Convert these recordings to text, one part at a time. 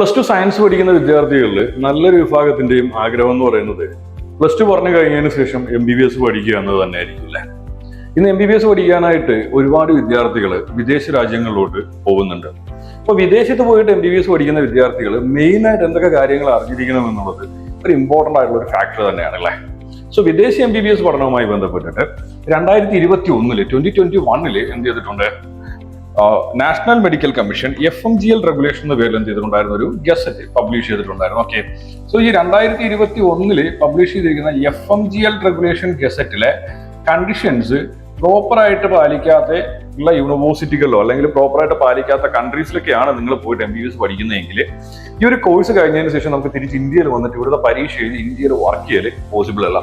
Plus two science പഠിക്കുന്ന വിദ്യാർത്ഥികളിൽ നല്ലൊരു വിഭാഗത്തിന്റെയും ആഗ്രഹം എന്ന് പറയുന്നത് പ്ലസ് ടു പറഞ്ഞു കഴിഞ്ഞതിന് ശേഷം എം ബി ബി എസ് പഠിക്കുക എന്നത് തന്നെ ആയിരിക്കും അല്ലേ? ഇന്ന് എം ബി ബി എസ് പഠിക്കാനായിട്ട് ഒരുപാട് വിദ്യാർത്ഥികൾ വിദേശ രാജ്യങ്ങളിലോട്ട് പോകുന്നുണ്ട്. അപ്പോൾ വിദേശത്ത് പോയിട്ട് എം ബി ബി എസ് പഠിക്കുന്ന വിദ്യാർത്ഥികൾ മെയിൻ ആയിട്ട് എന്തൊക്കെ കാര്യങ്ങൾ അറിഞ്ഞിരിക്കണം എന്നുള്ളത് ഒരു ഇമ്പോർട്ടന്റ് ആയിട്ടുള്ള ഒരു ഫാക്ടർ തന്നെയാണ് അല്ലേ? സോ വിദേശ എം ബി ബി എസ് പഠനവുമായി ബന്ധപ്പെട്ടിട്ട് രണ്ടായിരത്തി ഇരുപത്തി ഒന്നിൽ ട്വന്റി ട്വന്റി വണ്ണിൽ എന്ത് ചെയ്തിട്ടുണ്ട്? National medical commission F M G L regulation എന്ന പേരിൽ എന്ത് ചെയ്തിട്ടുണ്ടായിരുന്നു? ഒരു ഗസറ്റ് പബ്ലിഷ് ചെയ്തിട്ടുണ്ടായിരുന്നു. ഓക്കെ സോ ഈ രണ്ടായിരത്തി ഇരുപത്തി ഒന്നിൽ പബ്ലിഷ് ചെയ്തിരിക്കുന്ന F M G L regulation ഗസറ്റിലെ conditions പ്രോപ്പറായിട്ട് പാലിക്കാത്ത ഉള്ള യൂണിവേഴ്സിറ്റികളിലോ അല്ലെങ്കിൽ പ്രോപ്പറായിട്ട് പാലിക്കാത്ത കൺട്രീസിലൊക്കെയാണ് നിങ്ങൾ പോയിട്ട് എം ബി എസ് പഠിക്കുന്നതെങ്കിൽ ഈ ഒരു കോഴ്സ് കഴിഞ്ഞതിന് ശേഷം നമുക്ക് തിരിച്ച് ഇന്ത്യയിൽ വന്നിട്ട് ഇവിടുത്തെ പരീക്ഷ എഴുതി ഇന്ത്യയിൽ വർക്ക് ചെയ്യൽ പോസിബിൾ അല്ല.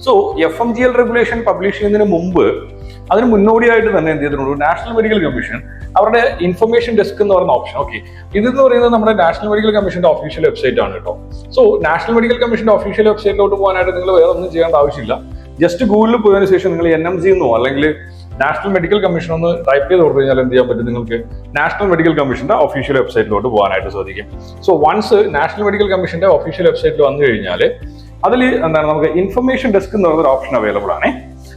So F M G L regulation publish ചെയ്യുന്നതിന് മുമ്പ് അതിന് മുന്നോടിയായിട്ട് തന്നെ എന്ത് ചെയ്തിട്ടുണ്ട്? നാഷണൽ മെഡിക്കൽ കമ്മീഷൻ അവരുടെ ഇൻഫർമേഷൻ ഡെസ്ക് എന്ന് പറഞ്ഞ ഓപ്ഷൻ ഓക്കെ ഇതെന്ന് പറയുന്നത് നമ്മുടെ നാഷണൽ മെഡിക്കൽ കമ്മീഷന്റെ ഒഫീഷ്യൽ വെബ്സൈറ്റ് ആണ് കേട്ടോ. സോ നാഷണൽ മെഡിക്കൽ കമ്മീഷന്റെ ഒഫീഷ്യൽ വെബ്സൈറ്റിലോട്ട് പോകാനായിട്ട് നിങ്ങൾ വേറെ ഒന്നും ചെയ്യേണ്ട ആവശ്യമില്ല. ജസ്റ്റ് ഗൂഗിളിൽ പോയതിനു ശേഷം നിങ്ങൾ എൻ എം സി എന്നോ അല്ലെങ്കിൽ നാഷണൽ മെഡിക്കൽ കമ്മീഷൻ ഒന്ന് ടൈപ്പ് ചെയ്ത് കൊടുത്തു കഴിഞ്ഞാൽ എന്ത് ചെയ്യാൻ പറ്റും നിങ്ങൾക്ക്? നാഷണൽ മെഡിക്കൽ കമ്മീഷന്റെ ഒഫീഷ്യൽ വെബ്സൈറ്റിലോട്ട് പോകാനായിട്ട് സാധിക്കും. സോ വൺസ് നാഷണൽ മെഡിക്കൽ കമ്മീഷന്റെ ഒഫീഷ്യൽ വെബ്സൈറ്റിൽ വന്നു കഴിഞ്ഞാൽ അതിൽ എന്താണ്? നമുക്ക് ഇൻഫർമേഷൻ ഡെസ്ക് എന്ന് പറയുന്ന ഒരു ഓപ്ഷൻ അവൈലബിൾ ആണ്.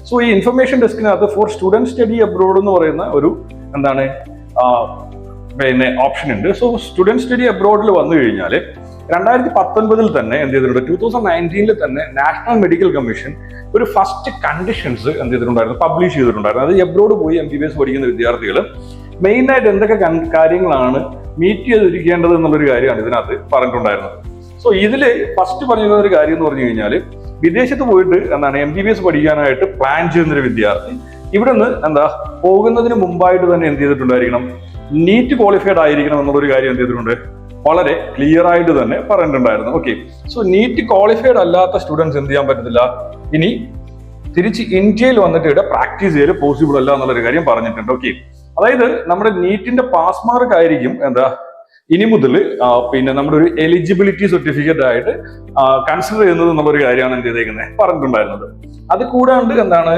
സോ ഈ ഇൻഫർമേഷൻ ഡെസ്കിനകത്ത് ഫോർ സ്റ്റുഡന്റ് സ്റ്റഡി അബ്രോഡ് എന്ന് പറയുന്ന ഒരു എന്താണ് പിന്നെ ഓപ്ഷൻ ഉണ്ട്. സോ സ്റ്റുഡന്റ് സ്റ്റഡി അബ്രോഡിൽ വന്നു കഴിഞ്ഞാൽ രണ്ടായിരത്തി പത്തൊൻപതിൽ തന്നെ എന്ത് ചെയ്തിട്ടുണ്ട്? ടൂ തൗസൻഡ് നയന്റീനിൽ തന്നെ നാഷണൽ മെഡിക്കൽ കമ്മീഷൻ ഒരു ഫസ്റ്റ് കണ്ടീഷൻസ് എന്ത് ചെയ്തിട്ടുണ്ടായിരുന്നു? പബ്ലിഷ് ചെയ്തിട്ടുണ്ടായിരുന്നു. അത് എബ്രോഡ് പോയി എം ബി ബി എസ് പഠിക്കുന്ന വിദ്യാർത്ഥികൾ മെയിനായിട്ട് എന്തൊക്കെ കൺ- കാര്യങ്ങളാണ് മീറ്റ് ചെയ്തിരിക്കേണ്ടത് എന്നുള്ളൊരു കാര്യമാണ് ഇതിനകത്ത് പറഞ്ഞിട്ടുണ്ടായിരുന്നത്. സോ ഇതിൽ ഫസ്റ്റ് പറഞ്ഞിരുന്ന ഒരു കാര്യം എന്ന് പറഞ്ഞു കഴിഞ്ഞാൽ വിദേശത്ത് പോയിട്ട് എന്താണ് എം ബി ബി എസ് പഠിക്കാനായിട്ട് പ്ലാൻ ചെയ്യുന്ന ഒരു വിദ്യാർത്ഥി. ഇവിടെ നിന്ന് എന്താ പോകുന്നതിന് മുമ്പായിട്ട് തന്നെ എന്ത് ചെയ്തിട്ടുണ്ടായിരിക്കണം? നീറ്റ് ക്വാളിഫൈഡ് ആയിരിക്കണം എന്നുള്ളൊരു കാര്യം എന്ത് ചെയ്തിട്ടുണ്ട്? വളരെ ക്ലിയർ ആയിട്ട് തന്നെ പറഞ്ഞിട്ടുണ്ടായിരുന്നു. ഓക്കെ സോ നീറ്റ് ക്വാളിഫൈഡ് അല്ലാത്ത സ്റ്റുഡൻസ് എന്ത് ചെയ്യാൻ പറ്റത്തില്ല? ഇനി തിരിച്ച് ഇന്ത്യയിൽ വന്നിട്ട് ഇവിടെ പ്രാക്ടീസ് ചെയ്യൽ പോസിബിൾ അല്ല എന്നുള്ളൊരു കാര്യം പറഞ്ഞിട്ടുണ്ട്. ഓക്കെ അതായത് നമ്മുടെ നീറ്റിന്റെ പാസ് മാർക്ക് ആയിരിക്കും എന്താ ഇനി മുതൽ പിന്നെ നമ്മുടെ ഒരു എലിജിബിലിറ്റി സർട്ടിഫിക്കറ്റ് ആയിട്ട് കൺസിഡർ ചെയ്യുന്നത് എന്നുള്ളൊരു കാര്യമാണ് എന്ത് ചെയ്തേക്കുന്നത് പറഞ്ഞിട്ടുണ്ടായിരുന്നത്. അത് കൂടാണ്ട് എന്താണ്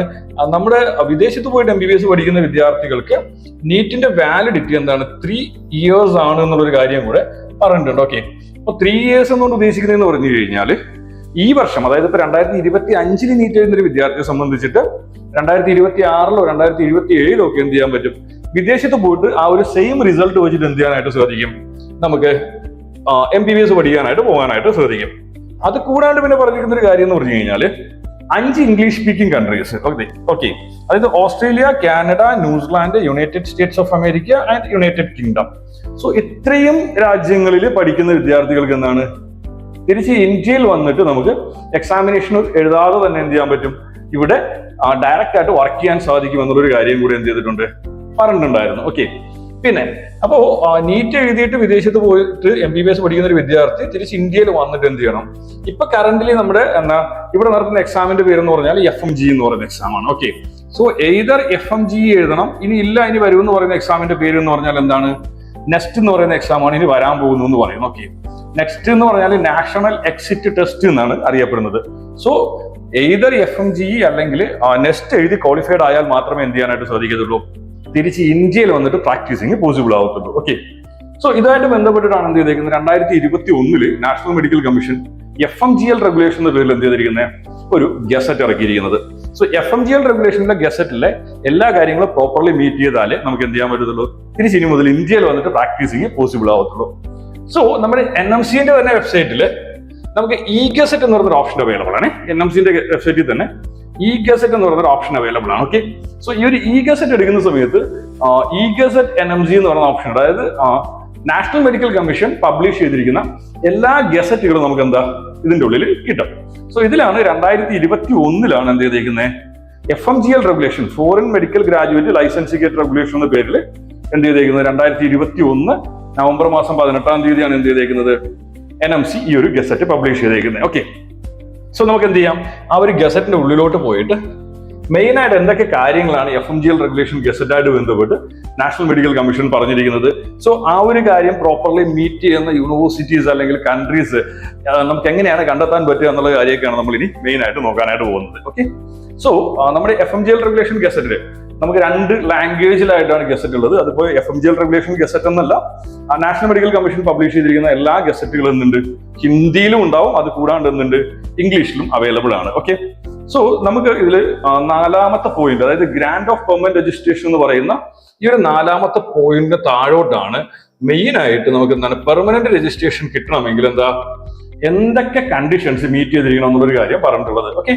നമ്മുടെ വിദേശത്ത് പോയിട്ട് എം ബി ബി എസ് പഠിക്കുന്ന വിദ്യാർത്ഥികൾക്ക് നീറ്റിന്റെ വാലിഡിറ്റി എന്താണ്? ത്രീ ഇയേഴ്സ് ആണ് എന്നുള്ളൊരു കാര്യം കൂടെ പറഞ്ഞിട്ടുണ്ട്. ഓക്കെ അപ്പൊ ത്രീ ഇയേഴ്സ് എന്നുകൊണ്ട് ഉദ്ദേശിക്കുന്നതെന്ന് പറഞ്ഞു കഴിഞ്ഞാൽ ഈ വർഷം അതായത് ഇപ്പൊ രണ്ടായിരത്തി ഇരുപത്തി അഞ്ചിന് നീറ്റ് എഴുതുന്ന ഒരു വിദ്യാർത്ഥിയെ സംബന്ധിച്ചിട്ട് രണ്ടായിരത്തി ഇരുപത്തി ആറിലോ രണ്ടായിരത്തി ഇരുപത്തി ഏഴിലോ ഒക്കെ എന്ത് ചെയ്യാൻ പറ്റും? വിദേശത്ത് പോയിട്ട് ആ ഒരു സെയിം റിസൾട്ട് വെച്ചിട്ട് എന്ത് ചെയ്യാനായിട്ട് സാധിക്കും? നമുക്ക് എം ബി ബി എസ് പഠിക്കാനായിട്ട് പോകാനായിട്ട് സാധിക്കും. അത് കൂടാണ്ട് പിന്നെ പറഞ്ഞിരിക്കുന്ന ഒരു കാര്യം എന്ന് പറഞ്ഞു കഴിഞ്ഞാൽ അഞ്ച് English speaking countries okay okay അതായത് Australia Canada New Zealand United States of America and United Kingdom. So ഇത്രയും രാജ്യങ്ങളിൽ പഠിക്കുന്ന വിദ്യാർത്ഥികൾക്ക് എന്താണ്? തിരിച്ച് ഇന്ത്യയിൽ വന്നിട്ട് നമുക്ക് എക്സാമിനേഷൻ എഴുതാതെ തന്നെ എന്ത് ചെയ്യാൻ പറ്റും? ഇവിടെ ഡയറക്റ്റ് ആയിട്ട് വർക്ക് ചെയ്യാൻ സാധിക്കും എന്നുള്ളൊരു കാര്യം കൂടി എന്ത് ചെയ്തിട്ടുണ്ട്? പറഞ്ഞിട്ടുണ്ടായിരുന്നു. ഓക്കെ പിന്നെ അപ്പോ നീറ്റ് എഴുതിയിട്ട് വിദേശത്ത് പോയിട്ട് എം ബി ബി എസ് പഠിക്കുന്ന ഒരു വിദ്യാർത്ഥി തിരിച്ച് ഇന്ത്യയിൽ വന്നിട്ട് എന്ത് ചെയ്യണം? ഇപ്പൊ കറന്റ്ലി നമ്മുടെ എന്താ ഇവിടെ നടത്തുന്ന എക്സാമിന്റെ പേര് എന്ന് പറഞ്ഞാൽ എഫ് എം ജി എന്ന് പറയുന്ന എക്സാം ആണ്. Okay so either F M G എഴുതണം ഇനി ഇല്ല ഇനി വരും എന്ന് പറയുന്ന എക്സാമിന്റെ പേര് എന്ന് പറഞ്ഞാൽ എന്താണ്? നെസ്റ്റ് എന്ന് പറയുന്ന എക്സാം ആണ് ഇനി വരാൻ പോകുന്നു എന്ന് പറയുന്നു ഓക്കെ നെക്സ്റ്റ് എന്ന് പറഞ്ഞാൽ നാഷണൽ എക്സിറ്റ് ടെസ്റ്റ് എന്നാണ് അറിയപ്പെടുന്നത്. So either F M G അല്ലെങ്കിൽ നെസ്റ്റ് എഴുതി ക്വാളിഫൈഡ് ആയാൽ മാത്രമേ എന്ത് ചെയ്യാനായിട്ട് സാധിക്കത്തുള്ളൂ. തിരിച്ച് ഇന്ത്യയിൽ വന്നിട്ട് പ്രാക്ടീസിങ് പോസിബിൾ ആവത്തുള്ളൂ. ഓക്കെ സോ ഇതുമായിട്ട് ബന്ധപ്പെട്ടിട്ടാണ് എന്ത് ചെയ്തേക്കുന്നത്? രണ്ടായിരത്തി ഇരുപത്തി ഒന്നിൽ national medical commission F M G L regulation എന്ന പേരിൽ എന്ത് ചെയ്തിരിക്കുന്നത് ഒരു gazette ഇറക്കിയിരിക്കുന്നത്. So F M G L റെഗുലേഷനിലെ ഗസറ്റിലെ എല്ലാ കാര്യങ്ങളും പ്രോപ്പർലി മീറ്റ് ചെയ്താലേ നമുക്ക് എന്ത് ചെയ്യാൻ പറ്റത്തുള്ളൂ? തിരിച്ച് ഇനി മുതൽ ഇന്ത്യയിൽ വന്നിട്ട് പ്രാക്ടീസിങ് പോസിബിൾ ആവത്തുള്ളൂ. സോ നമ്മുടെ എൻ എം സിന്റെ തന്നെ വെബ്സൈറ്റിൽ നമുക്ക് ഇ ഗസറ്റ് എന്ന് പറയുന്ന ഓപ്ഷൻ അവൈലബിൾ ആണ്. എൻ എം സിന്റെ വെബ്സൈറ്റിൽ തന്നെ ഇ ഗസറ്റ് എന്ന് പറയുന്ന ഓപ്ഷൻ അവൈലബിൾ ആണ്. ഓക്കെ സോ ഈ ഒരു ഇ ഗസറ്റ് എടുക്കുന്ന സമയത്ത് e gazette N M C എന്ന് പറയുന്ന ഓപ്ഷൻ അതായത് നാഷണൽ മെഡിക്കൽ കമ്മീഷൻ പബ്ലിഷ് ചെയ്തിരിക്കുന്ന എല്ലാ ഗസറ്റുകളും നമുക്ക് എന്താ ഇതിന്റെ ഉള്ളിൽ കിട്ടും. സോ ഇതിലാണ് രണ്ടായിരത്തി ഇരുപത്തി ഒന്നിലാണ് എന്ത് ചെയ്തേക്കുന്നത് F M G L regulation foreign medical graduate licentiate regulation എന്ന പേരിൽ എന്ത് ചെയ്തേക്കുന്നത് രണ്ടായിരത്തി ഇരുപത്തി ഒന്ന് നവംബർ മാസം പതിനെട്ടാം തീയതിയാണ് എന്ത് ചെയ്തേക്കുന്നത്? എൻ എം സി ഈ ഒരു ഗസറ്റ് പബ്ലിഷ് ചെയ്തേക്കുന്നത്. ഓക്കെ സോ നമുക്ക് എന്ത് ചെയ്യാം? ആ ഒരു ഗസറ്റിന്റെ ഉള്ളിലോട്ട് പോയിട്ട് മെയിൻ ആയിട്ട് എന്തൊക്കെ കാര്യങ്ങളാണ് F M G L regulation ഗസറ്റായിട്ട് ബന്ധപ്പെട്ട് നാഷണൽ മെഡിക്കൽ കമ്മീഷൻ പറഞ്ഞിരിക്കുന്നത്? സോ ആ ഒരു കാര്യം പ്രോപ്പർലി മീറ്റ് ചെയ്യുന്ന യൂണിവേഴ്സിറ്റീസ് അല്ലെങ്കിൽ കൺട്രീസ് നമുക്ക് എങ്ങനെയാണ് കണ്ടെത്താൻ പറ്റുക എന്നുള്ള കാര്യമൊക്കെയാണ് നമ്മൾ ഇനി മെയിൻ ആയിട്ട് നോക്കാനായിട്ട് പോകുന്നത്. ഓക്കെ സോ നമ്മുടെ F M G L regulation ഗസറ്റിൽ നമുക്ക് രണ്ട് ലാംഗ്വേജിലായിട്ടാണ് ഗസറ്റ് ഉള്ളത്. അതിപ്പോ F M G L regulation gazette എന്നല്ല നാഷണൽ മെഡിക്കൽ കമ്മീഷൻ പബ്ലിഷ് ചെയ്തിരിക്കുന്ന എല്ലാ ഗസറ്റുകളും എന്തുണ്ട് ഹിന്ദിയിലും ഉണ്ടാവും അത് കൂടാണ്ട് എന്തുണ്ട് ഇംഗ്ലീഷിലും അവൈലബിൾ ആണ്. ഓക്കെ സോ നമുക്ക് ഇതിൽ നാലാമത്തെ പോയിന്റ് അതായത് ഗ്രാൻഡ് ഓഫ് പെർമനന്റ് രജിസ്ട്രേഷൻ എന്ന് പറയുന്ന ഈ ഒരു നാലാമത്തെ പോയിന്റിന് താഴോട്ടാണ് മെയിൻ ആയിട്ട് നമുക്ക് എന്താണ് പെർമനന്റ് രജിസ്ട്രേഷൻ കിട്ടണമെങ്കിൽ എന്താ? എന്തൊക്കെ കണ്ടീഷൻസ് മീറ്റ് ചെയ്തിരിക്കണം എന്നുള്ളൊരു കാര്യം പറഞ്ഞിട്ടുള്ളത്. ഓക്കെ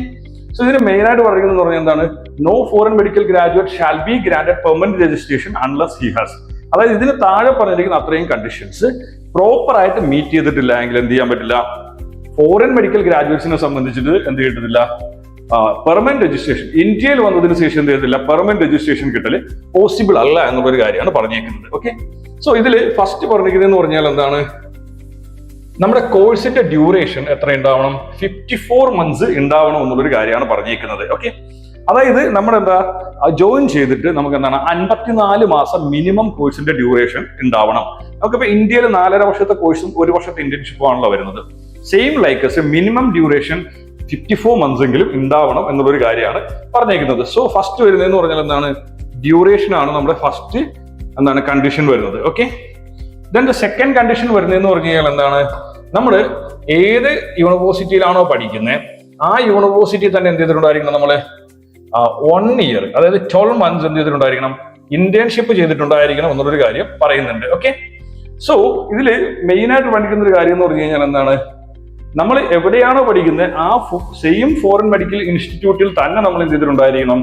സോ ഇതിന് മെയിൻ ആയിട്ട് പറയുന്നത് പറഞ്ഞാൽ എന്താണ്? No foreign medical graduate shall be grant permanent registration unless he has അതായത് ഇതിന് താഴെ പറഞ്ഞിരിക്കുന്ന അത്രയും കണ്ടീഷൻസ് പ്രോപ്പർ ആയിട്ട് മീറ്റ് ചെയ്തിട്ടില്ല എങ്കിൽ എന്ത് ചെയ്യാൻ പറ്റില്ല? ഫോറിൻ മെഡിക്കൽ ഗ്രാജുവേറ്റ്സിനെ സംബന്ധിച്ചിട്ട് എന്ത് കിട്ടുന്നില്ല പെർമനന്റ് രജിസ്ട്രേഷൻ ഇന്ത്യയിൽ വന്നതിന് ശേഷം എന്ത് ചെയ്തില്ല പെർമനന്റ് രജിസ്ട്രേഷൻ കിട്ടൽ പോസിബിൾ അല്ല എന്നുള്ളൊരു കാര്യമാണ് പറഞ്ഞേക്കുന്നത്. ഓക്കെ സോ ഇതിൽ ഫസ്റ്റ് പറഞ്ഞിരിക്കുന്നതെന്ന് പറഞ്ഞാൽ എന്താണ്? നമ്മുടെ കോഴ്സിന്റെ ഡ്യൂറേഷൻ എത്ര ഉണ്ടാവണം ഫിഫ്റ്റി ഫോർ മന്ത്സ് ഉണ്ടാവണം എന്നുള്ളൊരു കാര്യമാണ് പറഞ്ഞിരിക്കുന്നത്. ഓക്കെ അതായത് നമ്മൾ എന്താ ജോയിൻ ചെയ്തിട്ട് നമുക്ക് എന്താണ് അൻപത്തിനാല് മാസം മിനിമം കോഴ്സിന്റെ ഡ്യൂറേഷൻ ഉണ്ടാവണം. നമുക്കിപ്പോ ഇന്ത്യയിൽ നാലര വർഷത്തെ കോഴ്സും ഒരു വർഷത്തെ ഇന്റേൺഷിപ്പും ആണല്ലോ വരുന്നത്. Same like as minimum duration fifty four months എങ്കിലും ഉണ്ടാവണം എന്നുള്ളൊരു കാര്യമാണ് പറഞ്ഞേക്കുന്നത് സോ ഫസ്റ്റ് വരുന്നതെന്ന് പറഞ്ഞാൽ എന്താണ്? ഡ്യൂറേഷൻ ആണ് നമ്മുടെ ഫസ്റ്റ് എന്താണ് കണ്ടീഷൻ വരുന്നത്. Okay then the second condition വരുന്നതെന്ന് പറഞ്ഞു കഴിഞ്ഞാൽ എന്താണ്? നമ്മൾ ഏത് യൂണിവേഴ്സിറ്റിയിലാണോ പഠിക്കുന്നത് ആ യൂണിവേഴ്സിറ്റി തന്നെ എന്ത് ചെയ്തിട്ടുണ്ടായിരിക്കണം നമ്മൾ വൺ ഇയർ അതായത് ട്വൽവ് മന്ത്സ് എന്ത് ചെയ്തിട്ടുണ്ടായിരിക്കണം? ഇന്റേൺഷിപ്പ് ചെയ്തിട്ടുണ്ടായിരിക്കണം എന്നുള്ളൊരു കാര്യം പറയുന്നുണ്ട് ഓക്കെ സോ ഇതിൽ മെയിൻ ആയിട്ട് പഠിക്കുന്ന ഒരു കാര്യം എന്ന് പറഞ്ഞു കഴിഞ്ഞാൽ എന്താണ്? നമ്മൾ എവിടെയാണോ പഠിക്കുന്നത് ആ സെയിം ഫോറിൻ മെഡിക്കൽ ഇൻസ്റ്റിറ്റ്യൂട്ടിൽ തന്നെ നമ്മൾ എന്ത് ചെയ്തിട്ടുണ്ടായിരിക്കണം?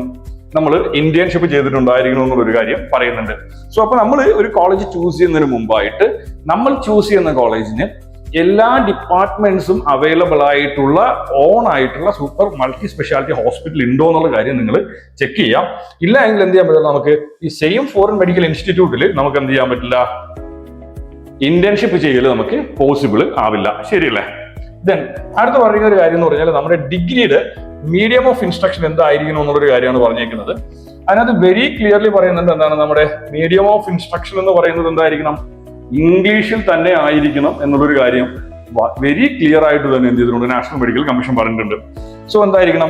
നമ്മൾ ഇന്റേൺഷിപ്പ് ചെയ്തിട്ടുണ്ടായിരിക്കണം എന്നുള്ളൊരു കാര്യം പറയുന്നുണ്ട്. സോ അപ്പൊ നമ്മൾ ഒരു കോളേജ് ചൂസ് ചെയ്യുന്നതിന് മുമ്പായിട്ട് നമ്മൾ ചൂസ് ചെയ്യുന്ന കോളേജിന് എല്ലാ ഡിപ്പാർട്ട്മെന്റ്സും അവൈലബിൾ ആയിട്ടുള്ള ഓൺ ആയിട്ടുള്ള സൂപ്പർ മൾട്ടി സ്പെഷ്യാലിറ്റി ഹോസ്പിറ്റൽ ഉണ്ടോ എന്നുള്ള കാര്യം നിങ്ങൾ ചെക്ക് ചെയ്യാം. ഇല്ല എങ്കിൽ എന്ത് ചെയ്യാൻ പറ്റില്ല നമുക്ക് ഈ സെയിം ഫോറിൻ മെഡിക്കൽ ഇൻസ്റ്റിറ്റ്യൂട്ടിൽ നമുക്ക് എന്ത് ചെയ്യാൻ പറ്റില്ല? ഇന്റേൺഷിപ്പ് ചെയ്യൽ നമുക്ക് പോസിബിൾ ആവില്ല. ശരിയല്ലേ? ദെൻ അടുത്ത പറയുന്ന ഒരു കാര്യം എന്ന് പറഞ്ഞാൽ നമ്മുടെ ഡിഗ്രിയുടെ മീഡിയം ഓഫ് ഇൻസ്ട്രക്ഷൻ എന്തായിരിക്കണം എന്നുള്ളൊരു കാര്യമാണ് പറഞ്ഞേക്കുന്നത്. അതിനകത്ത് വെരി ക്ലിയർലി പറയുന്നുണ്ട് എന്താണ് നമ്മുടെ മീഡിയം ഓഫ് ഇൻസ്ട്രക്ഷൻ എന്ന് പറയുന്നത് എന്തായിരിക്കണം? ഇംഗ്ലീഷിൽ തന്നെ ആയിരിക്കണം എന്നുള്ളൊരു കാര്യം വെരി ക്ലിയർ ആയിട്ട് തന്നെ എന്ത് ചെയ്തിട്ടുണ്ട് നാഷണൽ മെഡിക്കൽ കമ്മീഷൻ പറഞ്ഞിട്ടുണ്ട്. സോ എന്തായിരിക്കണം?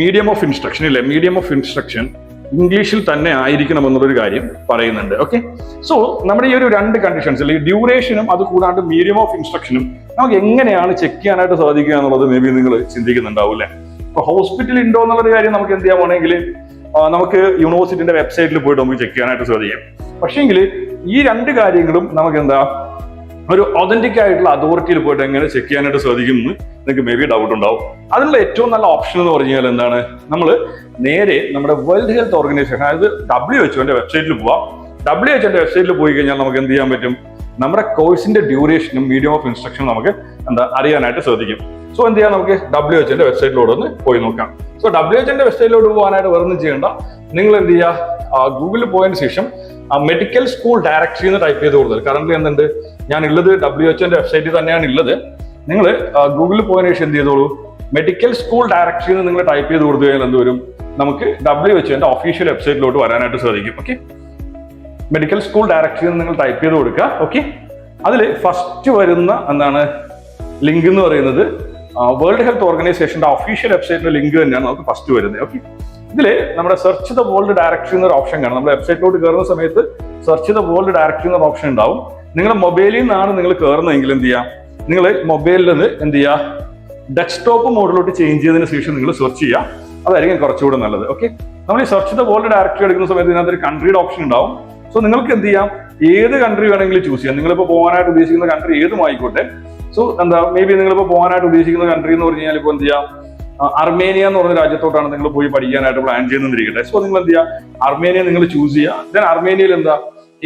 മീഡിയം ഓഫ് ഇൻസ്ട്രക്ഷൻ ഇല്ലേ? മീഡിയം ഓഫ് ഇൻസ്ട്രക്ഷൻ ഇംഗ്ലീഷിൽ തന്നെ ആയിരിക്കണം എന്നുള്ളൊരു കാര്യം പറയുന്നുണ്ട്. ഓക്കെ സോ നമ്മുടെ ഈ ഒരു രണ്ട് കണ്ടീഷൻസ് അല്ലെങ്കിൽ ഡ്യൂറേഷനും അത് കൂടാണ്ട് മീഡിയം ഓഫ് ഇൻസ്ട്രക്ഷനും നമുക്ക് എങ്ങനെയാണ് ചെക്ക് ചെയ്യാനായിട്ട് സാധിക്കുക എന്നുള്ളത് മേ ബി നിങ്ങൾ ചിന്തിക്കുന്നുണ്ടാവും അല്ലേ? ഇപ്പൊ ഹോസ്പിറ്റൽ ഉണ്ടോ എന്നുള്ളൊരു കാര്യം നമുക്ക് എന്ത് ചെയ്യാമെങ്കിൽ നമുക്ക് യൂണിവേഴ്സിറ്റിന്റെ വെബ്സൈറ്റിൽ പോയിട്ട് നമുക്ക് ചെക്ക് ചെയ്യാനായിട്ട് സാധിക്കും. പക്ഷേങ്കിൽ ഈ രണ്ട് കാര്യങ്ങളും നമുക്ക് എന്താ ഒരു ഒതന്റിക് ആയിട്ടുള്ള അതോറിറ്റിയിൽ പോയിട്ട് എങ്ങനെ ചെക്ക് ചെയ്യാനായിട്ട് സാധിക്കും എന്ന് നിങ്ങൾക്ക് മേ ബി ഡൗട്ട് ഉണ്ടാവും. അതിനുള്ള ഏറ്റവും നല്ല ഓപ്ഷൻ എന്ന് പറഞ്ഞു കഴിഞ്ഞാൽ എന്താണ്? നമ്മൾ നേരെ നമ്മുടെ വേൾഡ് ഹെൽത്ത് ഓർഗനൈസേഷൻ അതായത് ഡബ്ല്യു എച്ച്ഒന്റെ വെബ്സൈറ്റിൽ പോവാം. ഡബ്ല്യു എച്ച്ഒന്റെ വെബ്സൈറ്റിൽ പോയി കഴിഞ്ഞാൽ നമുക്ക് എന്ത് ചെയ്യാൻ പറ്റും? നമ്മുടെ കോഴ്സിന്റെ ഡ്യൂറേഷനും മീഡിയം ഓഫ് ഇൻസ്ട്രക്ഷൻ നമുക്ക് എന്താ അറിയാനായിട്ട് സാധിക്കും. സോ എന്ത് ചെയ്യാം നമുക്ക് ഡബ്ല്യു എച്ച്ഒന്റെ വെബ്സൈറ്റിലോട്ട് ഒന്ന് പോയി നോക്കാം. സോ ഡബ്ല്യു എച്ച്ഒന്റെ വെബ്സൈറ്റിലോട്ട് പോകാനായിട്ട് വേറൊന്നും ചെയ്യേണ്ട. നിങ്ങൾ എന്ത് ചെയ്യുക? ഗൂഗിളിൽ പോയതിനു ശേഷം മെഡിക്കൽ സ്കൂൾ ഡയറക്ടറി എന്ന് ടൈപ്പ് ചെയ്ത് കൊടുത്തത്. കറന്റ് എന്തുണ്ട്? ഞാൻ ഉള്ളത് ഡബ്ല്യു എച്ച്ഒന്റെ വെബ്സൈറ്റിൽ തന്നെയാണ് ഉള്ളത് നിങ്ങൾ ഗൂഗിളിൽ പോയതിനു ശേഷം എന്ത് ചെയ്തോളൂ? മെഡിക്കൽ സ്കൂൾ ഡയറക്ടറി എന്ന് നിങ്ങൾ ടൈപ്പ് ചെയ്ത് കൊടുത്തു കഴിഞ്ഞാൽ എന്ത് വരും? നമുക്ക് ഡബ്ല്യു എച്ച്ഒന്റെ ഒഫീഷ്യൽ വെബ്സൈറ്റിലോട്ട് വരാനായിട്ട് സാധിക്കും. ഓക്കെ മെഡിക്കൽ സ്കൂൾ ഡയറക്ടറി എന്ന് നിങ്ങൾ ടൈപ്പ് ചെയ്ത് കൊടുക്കുക. ഓക്കെ അതിൽ ഫസ്റ്റ് വരുന്ന എന്താണ്? ലിങ്ക് എന്ന് പറയുന്നത് വേൾഡ് ഹെൽത്ത് ഓർഗനൈസേഷന്റെ ഒഫീഷ്യൽ വെബ്സൈറ്റിന്റെ ലിങ്ക് തന്നെയാണ് നമുക്ക് ഫസ്റ്റ് വരുന്നത്. ഓക്കെ ഇതിൽ നമ്മുടെ സെർച്ച് ദ വേൾഡ് ഡയറക്ടറി എന്നൊരു ഓപ്ഷൻ കാണാം. നമ്മുടെ വെബ്സൈറ്റിലോട്ട് കയറുന്ന സമയത്ത് സെർച്ച് ദ വേൾഡ് ഡയറക്ടറി എന്നൊരു ഓപ്ഷൻ ഉണ്ടാവും. നിങ്ങളുടെ മൊബൈലിൽ നിന്നാണ് നിങ്ങൾ കയറുന്നതെങ്കിൽ എന്ത് ചെയ്യാം? നിങ്ങൾ മൊബൈലിൽ നിന്ന് എന്ത് ചെയ്യുക ഡെസ്ക്ടോപ്പ് മോഡിലോട്ട് ചേഞ്ച് ചെയ്തതിന് ശേഷം നിങ്ങൾ സെർച്ച് ചെയ്യുക. അതായിരിക്കും കുറച്ചുകൂടെ നല്ലത്. ഓക്കെ നമ്മൾ ഈ സെർച്ച് ദ വേൾഡ് ഡയറക്ടറി എടുക്കുന്ന സമയത്ത് ഇതിനകത്ത് ഒരു കൺട്രിയുടെ ഓപ്ഷൻ ഉണ്ടാവും. സോ നിങ്ങൾക്ക് എന്ത് ചെയ്യാം? ഏത് കൺട്രി വേണമെങ്കിലും ചൂസ് ചെയ്യാം. നിങ്ങളിപ്പോൾ പോകാനായിട്ട് ഉദ്ദേശിക്കുന്ന കൺട്രി ഏതുമായിക്കോട്ടെ. സോ എന്താ മേ ബി നിങ്ങളിപ്പോൾ പോകാനായിട്ട് ഉദ്ദേശിക്കുന്ന കൺട്രി എന്ന് പറഞ്ഞു കഴിഞ്ഞാൽ ഇപ്പോൾ എന്ത് ചെയ്യാം? അർമേനിയ എന്ന് പറഞ്ഞ രാജ്യത്തോട്ടാണ് നിങ്ങൾ പോയി പഠിക്കാനായിട്ട് പ്ലാൻ ചെയ്യുന്നിരിക്കട്ടെ സോ നിങ്ങൾ എന്ത് ചെയ്യുക അർമേനിയ നിങ്ങൾ ചൂസ് ചെയ്യുക. ദെൻ അർമേനിയയിൽ എന്താ?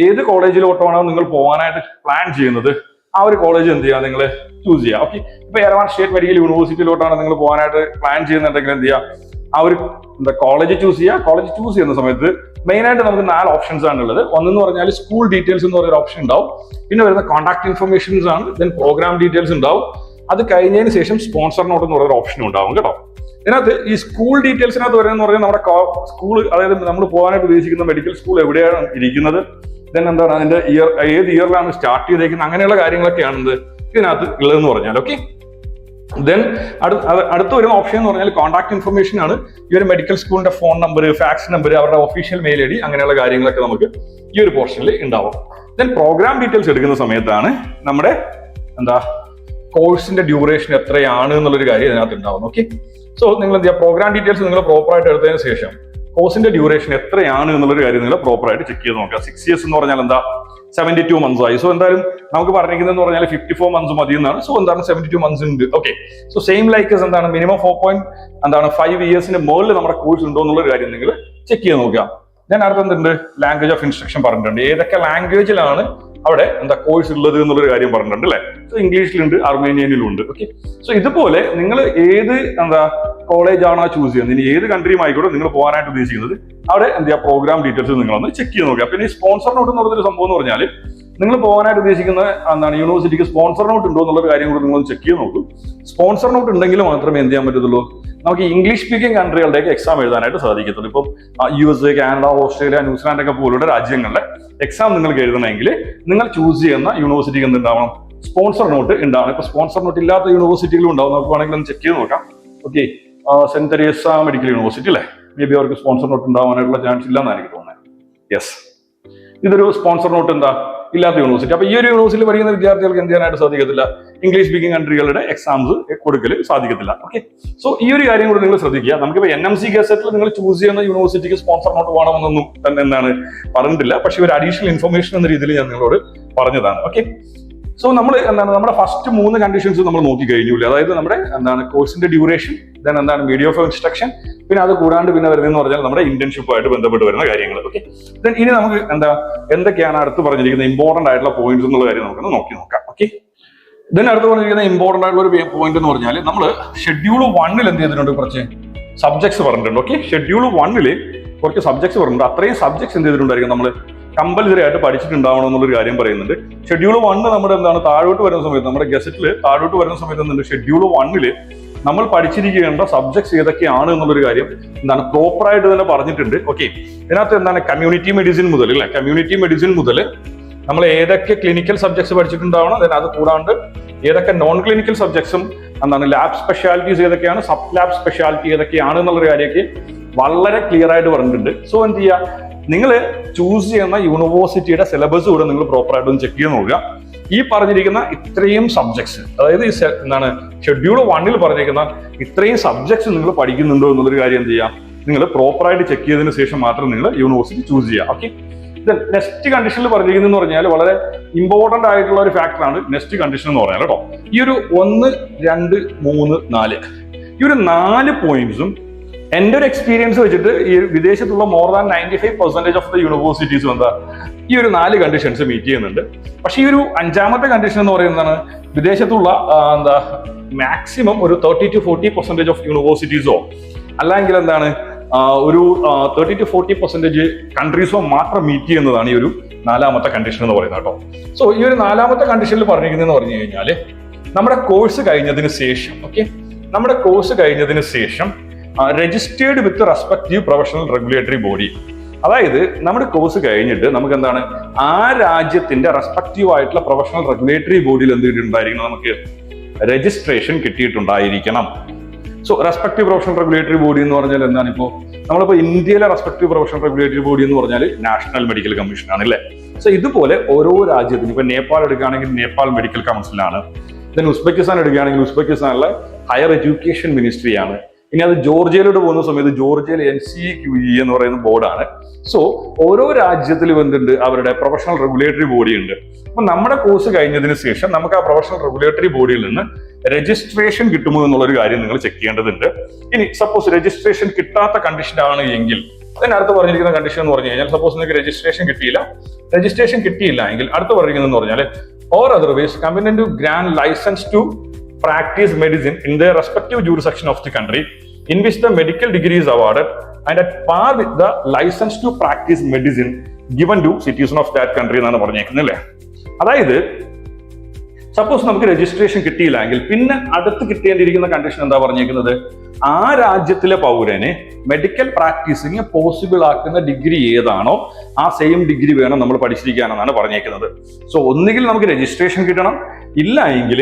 ഏത് കോളേജിലോട്ടാണോ നിങ്ങൾ പോകാനായിട്ട് പ്ലാൻ ചെയ്യുന്നത്? ആ ഒരു കോളേജ് എന്ത് ചെയ്യുക നിങ്ങൾ ചൂസ് ചെയ്യുക. ഓക്കെ ഇപ്പൊ എറവാൻ സ്റ്റേറ്റ് മെഡിക്കൽ യൂണിവേഴ്സിറ്റിയിലോട്ടാണ് നിങ്ങൾ പോകാനായിട്ട് പ്ലാൻ ചെയ്യുന്നുണ്ടെങ്കിൽ എന്ത് ചെയ്യുക ആ ഒരു എന്താ കോളേജ് ചൂസ് ചെയ്യുക. കോളേജ് ചൂസ് ചെയ്യുന്ന സമയത്ത് മെയിൻ ആയിട്ട് നമുക്ക് നാല് ഓപ്ഷൻസ് ആണ് ഉള്ളത്. ഒന്നെന്ന് പറഞ്ഞാൽ സ്കൂൾ ഡീറ്റെയിൽസ് എന്ന് പറയുന്ന ഓപ്ഷൻ ഉണ്ടാവും. പിന്നെ വരുന്ന കോൺടാക്ട് ഇൻഫർമേഷൻസ് ആണ്. ദെൻ പ്രോഗ്രാം ഡീറ്റെയിൽസ് ഉണ്ടാവും. അത് കഴിഞ്ഞതിന് ശേഷം സ്പോൺസർ നോട്ട് എന്ന് പറയുന്ന ഓപ്ഷൻ ഉണ്ടാവും കേട്ടോ. ഇതിനകത്ത് ഈ സ്കൂൾ ഡീറ്റെയിൽസിനകത്ത് വരുന്നത് പറഞ്ഞാൽ നമ്മുടെ സ്കൂൾ അതായത് നമ്മൾ പോകാനായിട്ട് ഉദ്ദേശിക്കുന്ന മെഡിക്കൽ സ്കൂൾ എവിടെയാണ് ഇരിക്കുന്നത് ദെൻ എന്താണ് അതിന്റെ ഇയർ ഏത് ഇയറിലാണ് സ്റ്റാർട്ട് ചെയ്തേക്കുന്നത് അങ്ങനെയുള്ള കാര്യങ്ങളൊക്കെയാണ് ഇതിനകത്ത് ഉള്ളതെന്ന് പറഞ്ഞാൽ ഓക്കെ ദെൻ അടുത്ത വരുന്ന ഓപ്ഷൻ എന്ന് പറഞ്ഞാൽ കോൺടാക്ട് ഇൻഫർമേഷൻ ആണ്. ഈ ഒരു മെഡിക്കൽ സ്കൂളിന്റെ ഫോൺ നമ്പർ ഫാക്സ് നമ്പർ അവരുടെ ഒഫീഷ്യൽ മെയിൽ ഐ ഡി അങ്ങനെയുള്ള കാര്യങ്ങളൊക്കെ നമുക്ക് ഈ ഒരു പോർഷനിൽ ഉണ്ടാവും. ദെൻ പ്രോഗ്രാം ഡീറ്റെയിൽസ് എടുക്കുന്ന സമയത്താണ് നമ്മുടെ എന്താ കോഴ്സിന്റെ ഡ്യൂറേഷൻ എത്രയാണ് എന്നുള്ളൊരു കാര്യം ഇതിനകത്ത് ഉണ്ടാവും. ഓക്കെ സോ നിങ്ങൾ എന്ത് പ്രോഗ്രാം ഡീറ്റെയിൽസ് നിങ്ങൾ പ്രോപ്പറായിട്ട് എടുത്തതിന് ശേഷം കോഴ്സിന്റെ ഡ്യൂറേഷൻ എത്രയാണ് എന്നുള്ളൊരു കാര്യം നിങ്ങൾ പ്രോപ്പറായിട്ട് ചെക്ക് ചെയ്ത് നോക്കുക. സിക്സ് ഇയേഴ്സ് എന്ന് പറഞ്ഞാൽ എന്താ? സെവന്റി ടു മന്ത്സ് ആയി. സോ എന്തായാലും നമുക്ക് പറഞ്ഞിരിക്കുന്നത് പറഞ്ഞാൽ ഫിഫ്റ്റി ഫോർ മന്ത്സ് മതി എന്നാണ്. സോ എന്താണ്? സെവന്റി ടു മന്ത്സ് ഉണ്ട് ഓക്കെ സോ സെയിം ലൈക്ക് എന്താണ്? മിനിമം ഫോർ പോയിന്റ് എന്താണ്? ഫൈവ് ഇയേഴ്സിന് മുകളിൽ നമ്മുടെ കോഴ്സ് ഉണ്ടോ എന്നുള്ള കാര്യം നിങ്ങൾ ചെക്ക് ചെയ്ത് നോക്കുക. ഞാൻ അടുത്ത് എന്തുണ്ട് ലാംഗ്വേജ് ഓഫ് ഇൻസ്ട്രക്ഷൻ പറഞ്ഞിട്ടുണ്ട്. ഏതൊക്കെ ലാംഗ്വേജിലാണ് അവിടെ എന്താ കോഴ്സ് ഉള്ളത് എന്നുള്ളൊരു കാര്യം പറഞ്ഞിട്ടുണ്ട് അല്ലെ? സോ ഇംഗ്ലീഷിലുണ്ട് അർമേനിയനിലും ഉണ്ട് ഓക്കെ സോ ഇതുപോലെ നിങ്ങൾ ഏത് എന്താ കോളേജ് ആണോ ചൂസ് ചെയ്യുന്നത്? ഇനി ഏത് കൺട്രിയും ആയിക്കോട്ടെ നിങ്ങൾ പോകാനായിട്ട് ഉദ്ദേശിക്കുന്നത്. അവിടെ എന്താ പ്രോഗ്രാം ഡീറ്റെയിൽസ് നിങ്ങളൊന്ന് ചെക്ക് ചെയ്ത് നോക്കുക. പിന്നെ ഈ സ്പോൺസർ നോട്ട് എന്ന് പറഞ്ഞൊരു സംഭവം എന്ന് പറഞ്ഞാൽ നിങ്ങൾ പോകാനായിട്ട് ഉദ്ദേശിക്കുന്ന എന്താണ് യൂണിവേഴ്സിറ്റിക്ക് സ്പോൺസർ നോട്ട് ഉണ്ടോ എന്നുള്ള കാര്യം കൂടി നിങ്ങൾ ചെക്ക് ചെയ്ത് നോക്കും. സ്പോൺസർ നോട്ട് ഉണ്ടെങ്കിൽ മാത്രമേ എന്ത് ചെയ്യാൻ പറ്റത്തുള്ളൂ? നമുക്ക് ഇംഗ്ലീഷ് സ്പീക്കിംഗ് കൺട്രികളുടെയൊക്കെ എക്സാം എഴുതാനായിട്ട് സാധിക്കത്തുള്ളൂ. ഇപ്പം U S A Canada Australia New Zealand ഒക്കെ പോലുള്ള രാജ്യങ്ങളിലെ എക്സാം നിങ്ങൾക്ക് എഴുതണമെങ്കിൽ നിങ്ങൾ ചൂസ് ചെയ്യുന്ന യൂണിവേഴ്സിറ്റിക്ക് എന്തുണ്ടാവണം? സ്പോൺസർ നോട്ട് ഉണ്ടാവണം. ഇപ്പൊ സ്പോൺസർ നോട്ട് ഇല്ലാത്ത യൂണിവേഴ്സിറ്റികളും ഉണ്ടാവും. നമുക്ക് വേണമെങ്കിൽ ഒന്ന് ചെക്ക് ചെയ്ത് നോക്കാം. Okay Saint Teresa medical university അല്ലേ? മേ ബി അവർക്ക് സ്പോൺസർ നോട്ട് ഉണ്ടാവാനായിട്ടുള്ള ചാൻസ് ഇല്ലെന്നാണ് എനിക്ക് തോന്നുന്നത്. യെസ് ഇതൊരു സ്പോൺസർ നോട്ട് എന്താ? ഇല്ലാത്ത യൂണിവേഴ്സിറ്റി അപ്പൊ ഈ ഒരു യൂണിവേഴ്സിറ്റി പഠിക്കുന്ന വിദ്യാർത്ഥികൾക്ക് എന്ത് ചെയ്യാനായിട്ട് സാധിക്കത്തില്ല? ഇംഗ്ലീഷ് സ്പീക്കിംഗ് കൺട്രികളുടെ എക്സാംസ് കൊടുക്കൽ സാധിക്കത്തില്ല. ഓക്കെ സോ ഈ ഒരു കാര്യം കൂടി നിങ്ങൾ ശ്രദ്ധിക്കുക. നമുക്കിപ്പോൾ എൻ എം സി ഗസറ്റിൽ നിങ്ങൾ ചൂസ് ചെയ്യുന്ന യൂണിവേഴ്സിറ്റിക്ക് സ്പോൺസർ നോട്ട് വേണമെന്നൊന്നും തന്നെ എന്താണ് പറഞ്ഞിട്ടില്ല. പക്ഷെ ഒരു അഡീഷണൽ ഇൻഫർമേഷൻ എന്ന രീതിയിൽ ഞാൻ നിങ്ങളോട് പറഞ്ഞതാണ്. ഓക്കെ സോ നമ്മൾ എന്താണ് നമ്മുടെ ഫസ്റ്റ് മൂന്ന് കണ്ടീഷൻസ് നമ്മൾ നോക്കി കഴിഞ്ഞു അതായത് നമ്മുടെ എന്താണ് കോഴ്സിന്റെ ഡ്യൂറേഷൻ ദെൻ എന്താണ് മീഡിയ ഓഫ് ഇൻസ്ട്രക്ഷൻ പിന്നെ അത് കൂടാണ്ട് പിന്നെ വരുന്നതെന്ന് പറഞ്ഞാൽ നമ്മുടെ ഇന്റേൺഷിപ്പുമായിട്ട് ബന്ധപ്പെട്ട് വരുന്ന കാര്യങ്ങൾ ഓക്കെ ദെൻ ഇനി നമുക്ക് എന്താ എന്തൊക്കെയാണ് അടുത്ത് പറഞ്ഞിരിക്കുന്ന ഇമ്പോർട്ടന്റ് ആയിട്ടുള്ള പോയിന്റ്സ് എന്നുള്ള കാര്യം നമുക്കൊന്ന് നോക്കി നോക്കാം ഓക്കെ ദെൻ അടുത്ത് പറഞ്ഞിരിക്കുന്ന ഇമ്പോർട്ടന്റ് ആയിട്ടുള്ള ഒരു പോയിന്റ് എന്ന് പറഞ്ഞാൽ നമ്മൾ ഷെഡ്യൂൾ വണ്ണിൽ എന്ത് ചെയ്തിട്ടുണ്ട് കുറച്ച് സബ്ജക്ട്സ് പറഞ്ഞിട്ടുണ്ട് ഓക്കെ ഷെഡ്യൂൾ വണ്ണിൽ കുറച്ച് സബ്ജക്ട്സ് പറഞ്ഞിട്ടുണ്ട്. അത്രയും സബ്ജക്ട്സ് എന്ത് ചെയ്തിട്ടുണ്ടായിരിക്കും നമ്മൾ കമ്പൽസറി ആയിട്ട് പഠിച്ചിട്ടുണ്ടാവണം എന്നുള്ളൊരു കാര്യം പറയുന്നുണ്ട്. ഷെഡ്യൂൾ വണ്ണ് നമ്മുടെ എന്താണ് താഴോട്ട് വരുന്ന സമയത്ത് നമ്മുടെ ഗസറ്റിൽ താഴോട്ട് വരുന്ന സമയത്ത് എന്തുണ്ട്? ഷെഡ്യൂൾ വണ്ണിൽ നമ്മൾ പഠിച്ചിരിക്കേണ്ട സബ്ജക്ട്സ് ഏതൊക്കെയാണ് എന്നുള്ളൊരു കാര്യം എന്താണ് പ്രോപ്പറായിട്ട് തന്നെ പറഞ്ഞിട്ടുണ്ട്. ഓക്കെ ഇതിനകത്ത് എന്താണ് കമ്മ്യൂണിറ്റി മെഡിസിൻ മുതൽ അല്ലെ? കമ്മ്യൂണിറ്റി മെഡിസിൻ മുതൽ നമ്മൾ ഏതൊക്കെ ക്ലിനിക്കൽ സബ്ജക്ട്സ് പഠിച്ചിട്ടുണ്ടാവണം? Then അത് കൂടാണ്ട് ഏതൊക്കെ നോൺ ക്ലിനിക്കൽ സബ്ജക്ട്സും എന്താണ് ലാബ് സ്പെഷ്യാലിറ്റീസ് ഏതൊക്കെയാണ്? സബ് ലാബ് സ്പെഷ്യാലിറ്റി ഏതൊക്കെയാണ് എന്നുള്ളൊരു കാര്യമൊക്കെ വളരെ ക്ലിയർ ആയിട്ട് പറഞ്ഞിട്ടുണ്ട്. സോ എന്ത് ചെയ്യുക? നിങ്ങൾ ചൂസ് ചെയ്യുന്ന യൂണിവേഴ്സിറ്റിയുടെ സിലബസ് കൂടെ നിങ്ങൾ പ്രോപ്പർ ആയിട്ട് ഒന്ന് ചെക്ക് ചെയ്ത് നോക്കുക. ഈ പറഞ്ഞിരിക്കുന്ന ഇത്രയും സബ്ജക്ട്സ് അതായത് ഈ എന്താണ് ഷെഡ്യൂൾ വണ്ണിൽ പറഞ്ഞിരിക്കുന്ന ഇത്രയും സബ്ജക്ട്സ് നിങ്ങൾ പഠിക്കുന്നുണ്ടോ എന്നുള്ളൊരു കാര്യം എന്ത് ചെയ്യാം? നിങ്ങൾ പ്രോപ്പറായിട്ട് ചെക്ക് ചെയ്തതിന് ശേഷം മാത്രം നിങ്ങൾ യൂണിവേഴ്സിറ്റി ചൂസ് ചെയ്യുക. ഓക്കെ നെക്സ്റ്റ് കണ്ടീഷനിൽ പറഞ്ഞിരിക്കുന്നതെന്ന് പറഞ്ഞാൽ വളരെ ഇമ്പോർട്ടന്റ് ആയിട്ടുള്ള ഒരു ഫാക്ടറാണ് നെക്സ്റ്റ് കണ്ടീഷൻ എന്ന് പറഞ്ഞാൽ കേട്ടോ. ഈ ഒരു ഒന്ന് രണ്ട് മൂന്ന് നാല്. ഈ ഒരു നാല് പോയിന്റ്സും എന്റെ ഒരു എക്സ്പീരിയൻസ് വെച്ചിട്ട് ഈ വിദേശത്തുള്ള more than ninety five percentage of the universities എന്താ ഈ ഒരു നാല് കണ്ടീഷൻസ് മീറ്റ് ചെയ്യുന്നുണ്ട്. പക്ഷേ ഈ ഒരു അഞ്ചാമത്തെ കണ്ടീഷൻ എന്ന് പറയുന്നതാണ് വിദേശത്തുള്ള എന്താ മാക്സിമം ഒരു thirty to forty percentage of യൂണിവേഴ്സിറ്റീസോ അല്ലെങ്കിൽ എന്താണ് ഒരു തേർട്ടി ടു ഫോർട്ടി പെർസെന്റേജ് കൺട്രീസോ മാത്രം മീറ്റ് ചെയ്യുന്നതാണ് ഈ ഒരു നാലാമത്തെ കണ്ടീഷൻ എന്ന് പറയുന്നത് കേട്ടോ. സോ ഈ ഒരു നാലാമത്തെ കണ്ടീഷനിൽ പറഞ്ഞിരിക്കുന്നതെന്ന് പറഞ്ഞു കഴിഞ്ഞാൽ നമ്മുടെ കോഴ്സ് കഴിഞ്ഞതിന് ശേഷം ഓക്കെ നമ്മുടെ കോഴ്സ് കഴിഞ്ഞതിന് ശേഷം registered with respective professional regulatory body അതായത് നമ്മുടെ കോഴ്സ് കഴിഞ്ഞിട്ട് നമുക്ക് എന്താണ് ആ രാജ്യത്തിന്റെ റെസ്പെക്റ്റീവ് ആയിട്ടുള്ള പ്രൊഫഷണൽ റെഗുലേറ്ററി ബോഡിയിൽ എന്ത് കിട്ടിയിട്ടുണ്ടായിരിക്കണം? നമുക്ക് registration കിട്ടിയിട്ടുണ്ടായിരിക്കണം. So respective professional regulatory body എന്ന് പറഞ്ഞാൽ എന്താണ് ഇപ്പോൾ നമ്മളിപ്പോൾ ഇന്ത്യയിലെ റെസ്പെക്റ്റീവ് പ്രൊഫഷണൽ റെഗുലേറ്ററി ബോഡി എന്ന് പറഞ്ഞാൽ നാഷണൽ മെഡിക്കൽ കമ്മീഷൻ ആണ് അല്ലേ? സോ ഇതുപോലെ ഓരോ രാജ്യത്തിനും ഇപ്പൊ നേപ്പാൾ എടുക്കുകയാണെങ്കിൽ നേപ്പാൾ മെഡിക്കൽ കൗൺസിലാണ് ദെൻ ഉസ്ബെക്കിസ്ഥാൻ എടുക്കുകയാണെങ്കിൽ ഉസ്ബെക്കിസ്ഥാനിലെ ഹയർ എഡ്യൂക്കേഷൻ മിനിസ്ട്രിയാണ് ഇനി അത് ജോർജിയയിലോട്ട് പോകുന്ന സമയത്ത് ജോർജിയയിൽ എൻ സി ക്യു ഇ എന്ന് പറയുന്ന ബോർഡാണ്. സോ ഓരോ രാജ്യത്തിലും എന്തുണ്ട്? അവരുടെ പ്രൊഫഷണൽ റെഗുലേറ്ററി ബോഡി ഉണ്ട്. അപ്പൊ നമ്മുടെ കോഴ്സ് കഴിഞ്ഞതിന് ശേഷം നമുക്ക് ആ പ്രൊഫഷണൽ റെഗുലേറ്ററി ബോഡിയിൽ നിന്ന് രജിസ്ട്രേഷൻ കിട്ടുമോ എന്നുള്ളൊരു കാര്യം നിങ്ങൾ ചെക്ക് ചെയ്യേണ്ടതുണ്ട്. ഇനി സപ്പോസ് രജിസ്ട്രേഷൻ കിട്ടാത്ത കണ്ടീഷൻ ആണ് എങ്കിൽ അതിന് അടുത്ത് പറഞ്ഞിരിക്കുന്ന കണ്ടീഷൻ എന്ന് പറഞ്ഞു കഴിഞ്ഞാൽ സപ്പോസ് നിങ്ങൾക്ക് രജിസ്ട്രേഷൻ കിട്ടിയില്ല. രജിസ്ട്രേഷൻ കിട്ടിയില്ല എങ്കിൽ അടുത്ത് പറഞ്ഞിരിക്കുന്നത് പറഞ്ഞാൽ or otherwise competent to grant licence to practise medicine in the respective jurisdiction of the country in which the medical degree is awarded and at par with the licence to practise medicine given to citizen of that country എന്നാണ് പറഞ്ഞേക്കുന്നത് അല്ലേ അതായത് suppose നമുക്ക് registration കിട്ടിയില്ല എങ്കിൽ പിന്നെ അടുത്ത് കിട്ടേണ്ടിയിരിക്കുന്ന condition എന്താ പറഞ്ഞേക്കുന്നത്? ആ രാജ്യത്തിലെ പൗരനെ മെഡിക്കൽ പ്രാക്ടീസിങ് പോസിബിൾ ആക്കുന്ന ഡിഗ്രി ഏതാണോ ആ സെയിം ഡിഗ്രി വേണം നമ്മൾ പഠിച്ചിരിക്കാനെന്നാണ് പറഞ്ഞേക്കുന്നത്. സോ ഒന്നുകിൽ നമുക്ക് രജിസ്ട്രേഷൻ കിട്ടണം. ഇല്ല എങ്കിൽ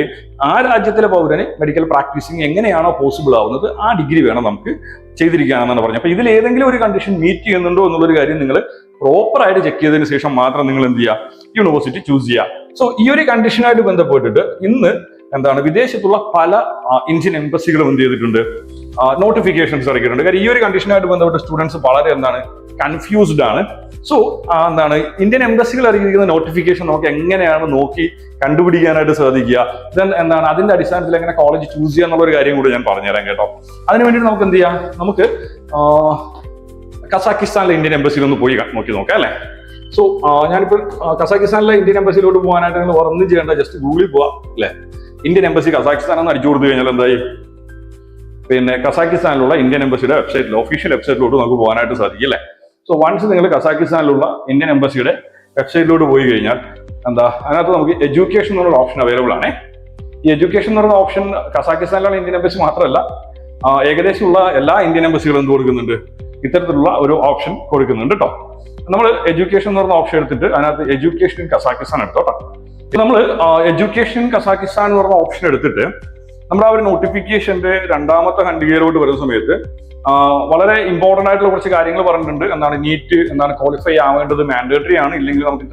ആ രാജ്യത്തിലെ പൗരന് മെഡിക്കൽ പ്രാക്ടീസിങ് എങ്ങനെയാണോ പോസിബിൾ ആവുന്നത് ആ ഡിഗ്രി വേണം നമുക്ക് ചെയ്തിരിക്കാനെന്നാണ് പറഞ്ഞത്. അപ്പൊ ഇതിൽ ഏതെങ്കിലും ഒരു കണ്ടീഷൻ മീറ്റ് ചെയ്യുന്നുണ്ടോ എന്നുള്ളൊരു കാര്യം നിങ്ങൾ പ്രോപ്പർ ആയിട്ട് ചെക്ക് ചെയ്തതിന് ശേഷം മാത്രം നിങ്ങൾ എന്ത് ചെയ്യുക യൂണിവേഴ്സിറ്റി ചൂസ് ചെയ്യുക സോ ഈ ഒരു കണ്ടീഷനായിട്ട് ബന്ധപ്പെട്ടിട്ട് ഇന്ന് എന്താണ് വിദേശത്തുള്ള പല ഇന്ത്യൻ എംബസികളും എന്ത് ചെയ്തിട്ടുണ്ട്? നോട്ടിഫിക്കേഷൻസ് ഇറക്കിയിട്ടുണ്ട്. കാര്യം ഈ ഒരു കണ്ടീഷനായിട്ട് ബന്ധപ്പെട്ട് സ്റ്റുഡൻസ് വളരെ എന്താണ് കൺഫ്യൂസ്ഡ് ആണ്. സോ എന്താണ് ഇന്ത്യൻ എംബസികൾ ഇറങ്ങിയിരിക്കുന്ന നോട്ടിഫിക്കേഷൻ നമുക്ക് എങ്ങനെയാണ് നോക്കി കണ്ടുപിടിക്കാനായിട്ട് സാധിക്കുക ദെൻ എന്താണ് അതിന്റെ അടിസ്ഥാനത്തിൽ എങ്ങനെ കോളേജ് ചൂസ് ചെയ്യുക എന്നുള്ള ഒരു കാര്യം കൂടി ഞാൻ പറഞ്ഞുതരാം കേട്ടോ. അതിനു വേണ്ടിയിട്ട് നമുക്ക് എന്ത് ചെയ്യാം? നമുക്ക് കസാക്കിസ്ഥാനിലെ ഇന്ത്യൻ എംബസിയിൽ ഒന്ന് പോയി നോക്കി നോക്കാം അല്ലേ? സോ ഞാനിപ്പോൾ കസാക്കിസ്ഥാനിലെ ഇന്ത്യൻ എംബസിയിലോട്ട് പോകാനായിട്ട് നിങ്ങൾ ഒന്നും ചെയ്യേണ്ട ജസ്റ്റ് ഗൂഗിളിൽ പോവാ അല്ലേ? ഇന്ത്യൻ എംബസി കസാക്കിസ്ഥാൻ എന്ന് അടിച്ചു കൊടുത്തു കഴിഞ്ഞാൽ എന്തായി? പിന്നെ കസാക്കിസ്ഥാനിലുള്ള ഇന്ത്യൻ എംബസിയുടെ വെബ്സൈറ്റിൽ ഒഫീഷ്യൽ വെബ്സൈറ്റിലോട്ട് നമുക്ക് പോകാനായിട്ട് സാധിക്കും അല്ലേ? സോ വൺസ് നിങ്ങൾ കസാക്കിസ്ഥാനിലുള്ള ഇന്ത്യൻ എംബസിയുടെ വെബ്സൈറ്റിലോട്ട് പോയി കഴിഞ്ഞാൽ എന്താ? അതിനകത്ത് നമുക്ക് എഡ്യൂക്കേഷൻ എന്നുള്ള ഓപ്ഷൻ അവൈലബിൾ ആണ്. ഈ എഡ്യൂക്കേഷൻ എന്ന് പറയുന്ന ഓപ്ഷൻ കസാക്കിസ്ഥാനിലുള്ള ഇന്ത്യൻ എംബസി മാത്രമല്ല ഏകദേശമുള്ള എല്ലാ ഇന്ത്യൻ എംബസികളും എന്ത് കൊടുക്കുന്നുണ്ട്? ഇത്തരത്തിലുള്ള ഒരു ഓപ്ഷൻ കൊടുക്കുന്നുണ്ട് കേട്ടോ നമ്മൾ എഡ്യൂക്കേഷൻ എന്ന് പറഞ്ഞ ഓപ്ഷൻ എടുത്തിട്ട് അതിനകത്ത് എഡ്യൂക്കേഷൻ കസാക്കിസ്ഥാൻ എടുത്തോട്ടോ നമ്മൾ എഡ്യൂക്കേഷൻ കസാക്കിസ്ഥാൻ എന്ന് പറഞ്ഞ ഓപ്ഷൻ എടുത്തിട്ട് നമ്മൾ ആ ഒരു നോട്ടിഫിക്കേഷന്റെ രണ്ടാമത്തെ ഖണ്ഡികയിലോട്ട് വരുന്ന സമയത്ത് വളരെ ഇമ്പോർട്ടന്റ് ആയിട്ടുള്ള കുറച്ച് കാര്യങ്ങൾ പറഞ്ഞിട്ടുണ്ട്. എന്താണ് നീറ്റ് എന്താണ് ക്വാളിഫൈ ആവേണ്ടത് മാൻഡേറ്ററി ആണ്. ഇല്ലെങ്കിൽ നമുക്ക്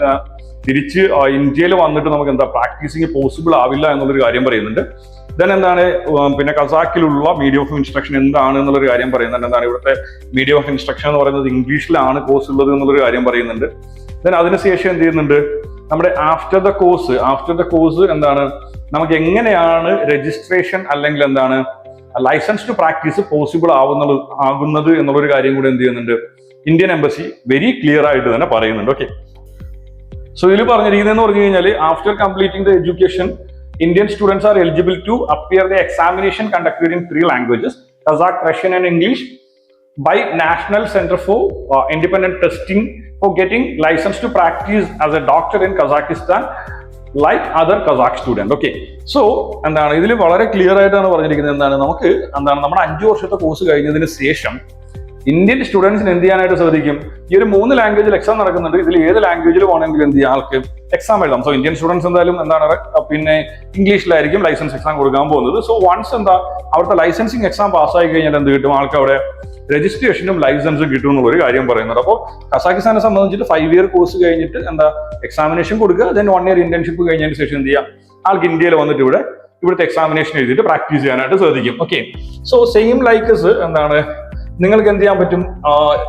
തിരിച്ച് ഇന്ത്യയിൽ വന്നിട്ട് നമുക്ക് എന്താ പ്രാക്ടീസിങ് പോസിബിൾ ആവില്ല എന്നുള്ളൊരു കാര്യം പറയുന്നുണ്ട്. ദെൻ എന്താണ് പിന്നെ കസാക്കിലുള്ള മീഡിയം ഓഫ് ഇൻസ്ട്രക്ഷൻ എന്താണ് എന്നുള്ളൊരു കാര്യം പറയുന്നുണ്ട്. എന്താണ് ഇവിടുത്തെ മീഡിയം ഓഫ് ഇൻസ്ട്രക്ഷൻ എന്ന് പറയുന്നത് ഇംഗ്ലീഷിലാണ് കോഴ്സ് ഉള്ളത് എന്നുള്ളൊരു കാര്യം പറയുന്നുണ്ട്. ദെൻ അതിനുശേഷം എന്ത് ചെയ്യുന്നുണ്ട് നമ്മുടെ after the course after the course എന്താണ് നമുക്ക് എങ്ങനെയാണ് രജിസ്ട്രേഷൻ അല്ലെങ്കിൽ എന്താണ് ലൈസൻസ് ടു പ്രാക്ടീസ് പോസിബിൾ ആവുന്നത് ആകുന്നത് എന്നുള്ളൊരു കാര്യം കൂടി എന്ത് ചെയ്യുന്നുണ്ട് ഇന്ത്യൻ എംബസി വെരി ക്ലിയർ ആയിട്ട് തന്നെ പറയുന്നുണ്ട്. ഓക്കെ സോ ഇതിൽ പറഞ്ഞിരിക്കുന്നതെന്ന് പറഞ്ഞു കഴിഞ്ഞാൽ after completing the education Indian students are eligible to appear the examination conducted in three languages Kazakh, Russian and English by National Center for uh, Independent Testing for getting license to practice as a doctor in Kazakhstan like other Kazakh student okay so എന്താണ്? ഇതിൽ വളരെ clear ആയിട്ടാണ് പറഞ്ഞിരിക്കുന്നത്. എന്താണ്? നമുക്ക് എന്താണ്? നമ്മുടെ അഞ്ചു വർഷത്തെ കോഴ്സ് കഴിഞ്ഞതിന് ശേഷം ഇന്ത്യൻ സ്റ്റുഡൻസിന് എന്ത് ചെയ്യാനായിട്ട് സാധിക്കും? ഈ ഒരു മൂന്ന് ലാംഗ്വേജിൽ എക്സാം നടക്കുന്നുണ്ട്. ഇതിൽ ഏത് ലാംഗ്വേജിൽ വേണമെങ്കിലും എന്ത് ചെയ്യാം? ആൾക്ക് എക്സാം എഴുതാം. സോ ഇന്ത്യൻ സ്റ്റുഡൻസ് എന്തായാലും എന്താണ് പിന്നെ ഇംഗ്ലീഷിലായിരിക്കും ലൈസൻസ് എക്സാം കൊടുക്കാൻ പോകുന്നത്. സോ വൺസ് എന്താ അവിടുത്തെ ലൈസൻസിങ് എക്സാം പാസ്സായി കഴിഞ്ഞാൽ എന്ത് കിട്ടും? ആൾക്ക് അവിടെ രജിസ്ട്രേഷനും ലൈസൻസും കിട്ടും എന്നുള്ള ഒരു കാര്യം പറയുന്നുണ്ട്. അപ്പോൾ കസാഖിസ്ഥാനെ സംബന്ധിച്ചിട്ട് ഫൈവ് ഇയർ കോഴ്സ് കഴിഞ്ഞിട്ട് എന്താ എക്സാമിനേഷൻ കൊടുക്കുക. ദെൻ വൺ ഇയർ ഇന്റേൺഷിപ്പ് കഴിഞ്ഞതിന് ശേഷം എന്ത് ചെയ്യാം? ആൾക്ക് ഇന്ത്യയിൽ വന്നിട്ട് ഇവിടെ ഇവിടുത്തെ എക്സാമിനേഷൻ എഴുതിയിട്ട് പ്രാക്ടീസ് ചെയ്യാനായിട്ട് സാധിക്കും. ഓക്കെ സോ സെയിം ലൈക്കസ് എന്താണ് നിങ്ങൾക്ക് എന്ത് ചെയ്യാൻ പറ്റും?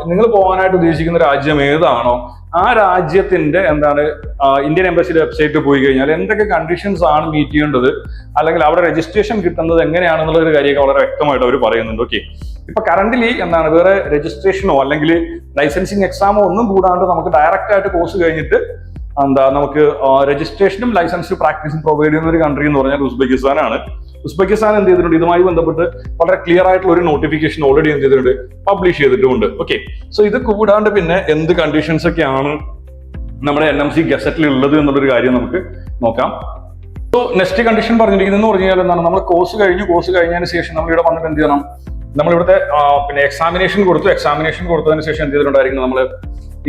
നിങ്ങൾ പോകാനായിട്ട് ഉദ്ദേശിക്കുന്ന രാജ്യം ഏതാണോ ആ രാജ്യത്തിന്റെ എന്താണ് ഇന്ത്യൻ എംബസിയുടെ വെബ്സൈറ്റിൽ പോയി കഴിഞ്ഞാൽ എന്തൊക്കെ കണ്ടീഷൻസ് ആണ് മീറ്റ് ചെയ്യേണ്ടത് അല്ലെങ്കിൽ അവിടെ രജിസ്ട്രേഷൻ കിട്ടുന്നത് എങ്ങനെയാണെന്നുള്ള ഒരു കാര്യമൊക്കെ വളരെ വ്യക്തമായിട്ട് അവർ പറയുന്നുണ്ട്. ഓക്കെ ഇപ്പൊ കറന്റ്ലി എന്താണ് വേറെ രജിസ്ട്രേഷനോ അല്ലെങ്കിൽ ലൈസൻസിങ് എക്സാമോ ഒന്നും കൂടാണ്ട് നമുക്ക് ഡയറക്റ്റ് ആയിട്ട് കോഴ്സ് കഴിഞ്ഞിട്ട് എന്താ നമുക്ക് രജിസ്ട്രേഷനും ലൈസൻസ് പ്രാക്ടീസും പ്രൊവൈഡ് ചെയ്യുന്ന ഒരു കൺട്രി എന്ന് പറഞ്ഞാൽ ഉസ്ബെക്കിസ്ഥാനാണ്. ഉസ്ബെക്കിസ്ഥാൻ എന്ത് ചെയ്തിട്ടുണ്ട്? ഇതുമായി ബന്ധപ്പെട്ട് വളരെ ക്ലിയർ ആയിട്ടുള്ള ഒരു നോട്ടിഫിക്കേഷൻ ഓൾറെഡി എന്ത് ചെയ്തിട്ടുണ്ട്? പബ്ലിഷ് ചെയ്തിട്ടുമുണ്ട് ഓക്കെ സോ ഇത് കൂടാണ്ട് പിന്നെ എന്ത് കണ്ടീഷൻസ് ഒക്കെയാണ് നമ്മുടെ എൻ എം സി ഗസറ്റിൽ ഉള്ളത് എന്നുള്ളൊരു കാര്യം നമുക്ക് നോക്കാം. സോ നെക്സ്റ്റ് കണ്ടീഷൻ പറഞ്ഞിരിക്കുന്നത് പറഞ്ഞു കഴിഞ്ഞാൽ എന്താണ്? നമ്മൾ കോഴ്സ് കഴിഞ്ഞു. കോഴ്സ് കഴിഞ്ഞതിന് ശേഷം നമ്മൾ ഇവിടെ വന്നിട്ട് എന്ത് ചെയ്യണം? നമ്മൾ ഇവിടുത്തെ പിന്നെ എക്സാമിനേഷൻ കൊടുത്തു. എക്സാമിനേഷൻ കൊടുത്തതിന് ശേഷം എന്ത് ചെയ്തിട്ടുണ്ടായിരിക്കും നമ്മൾ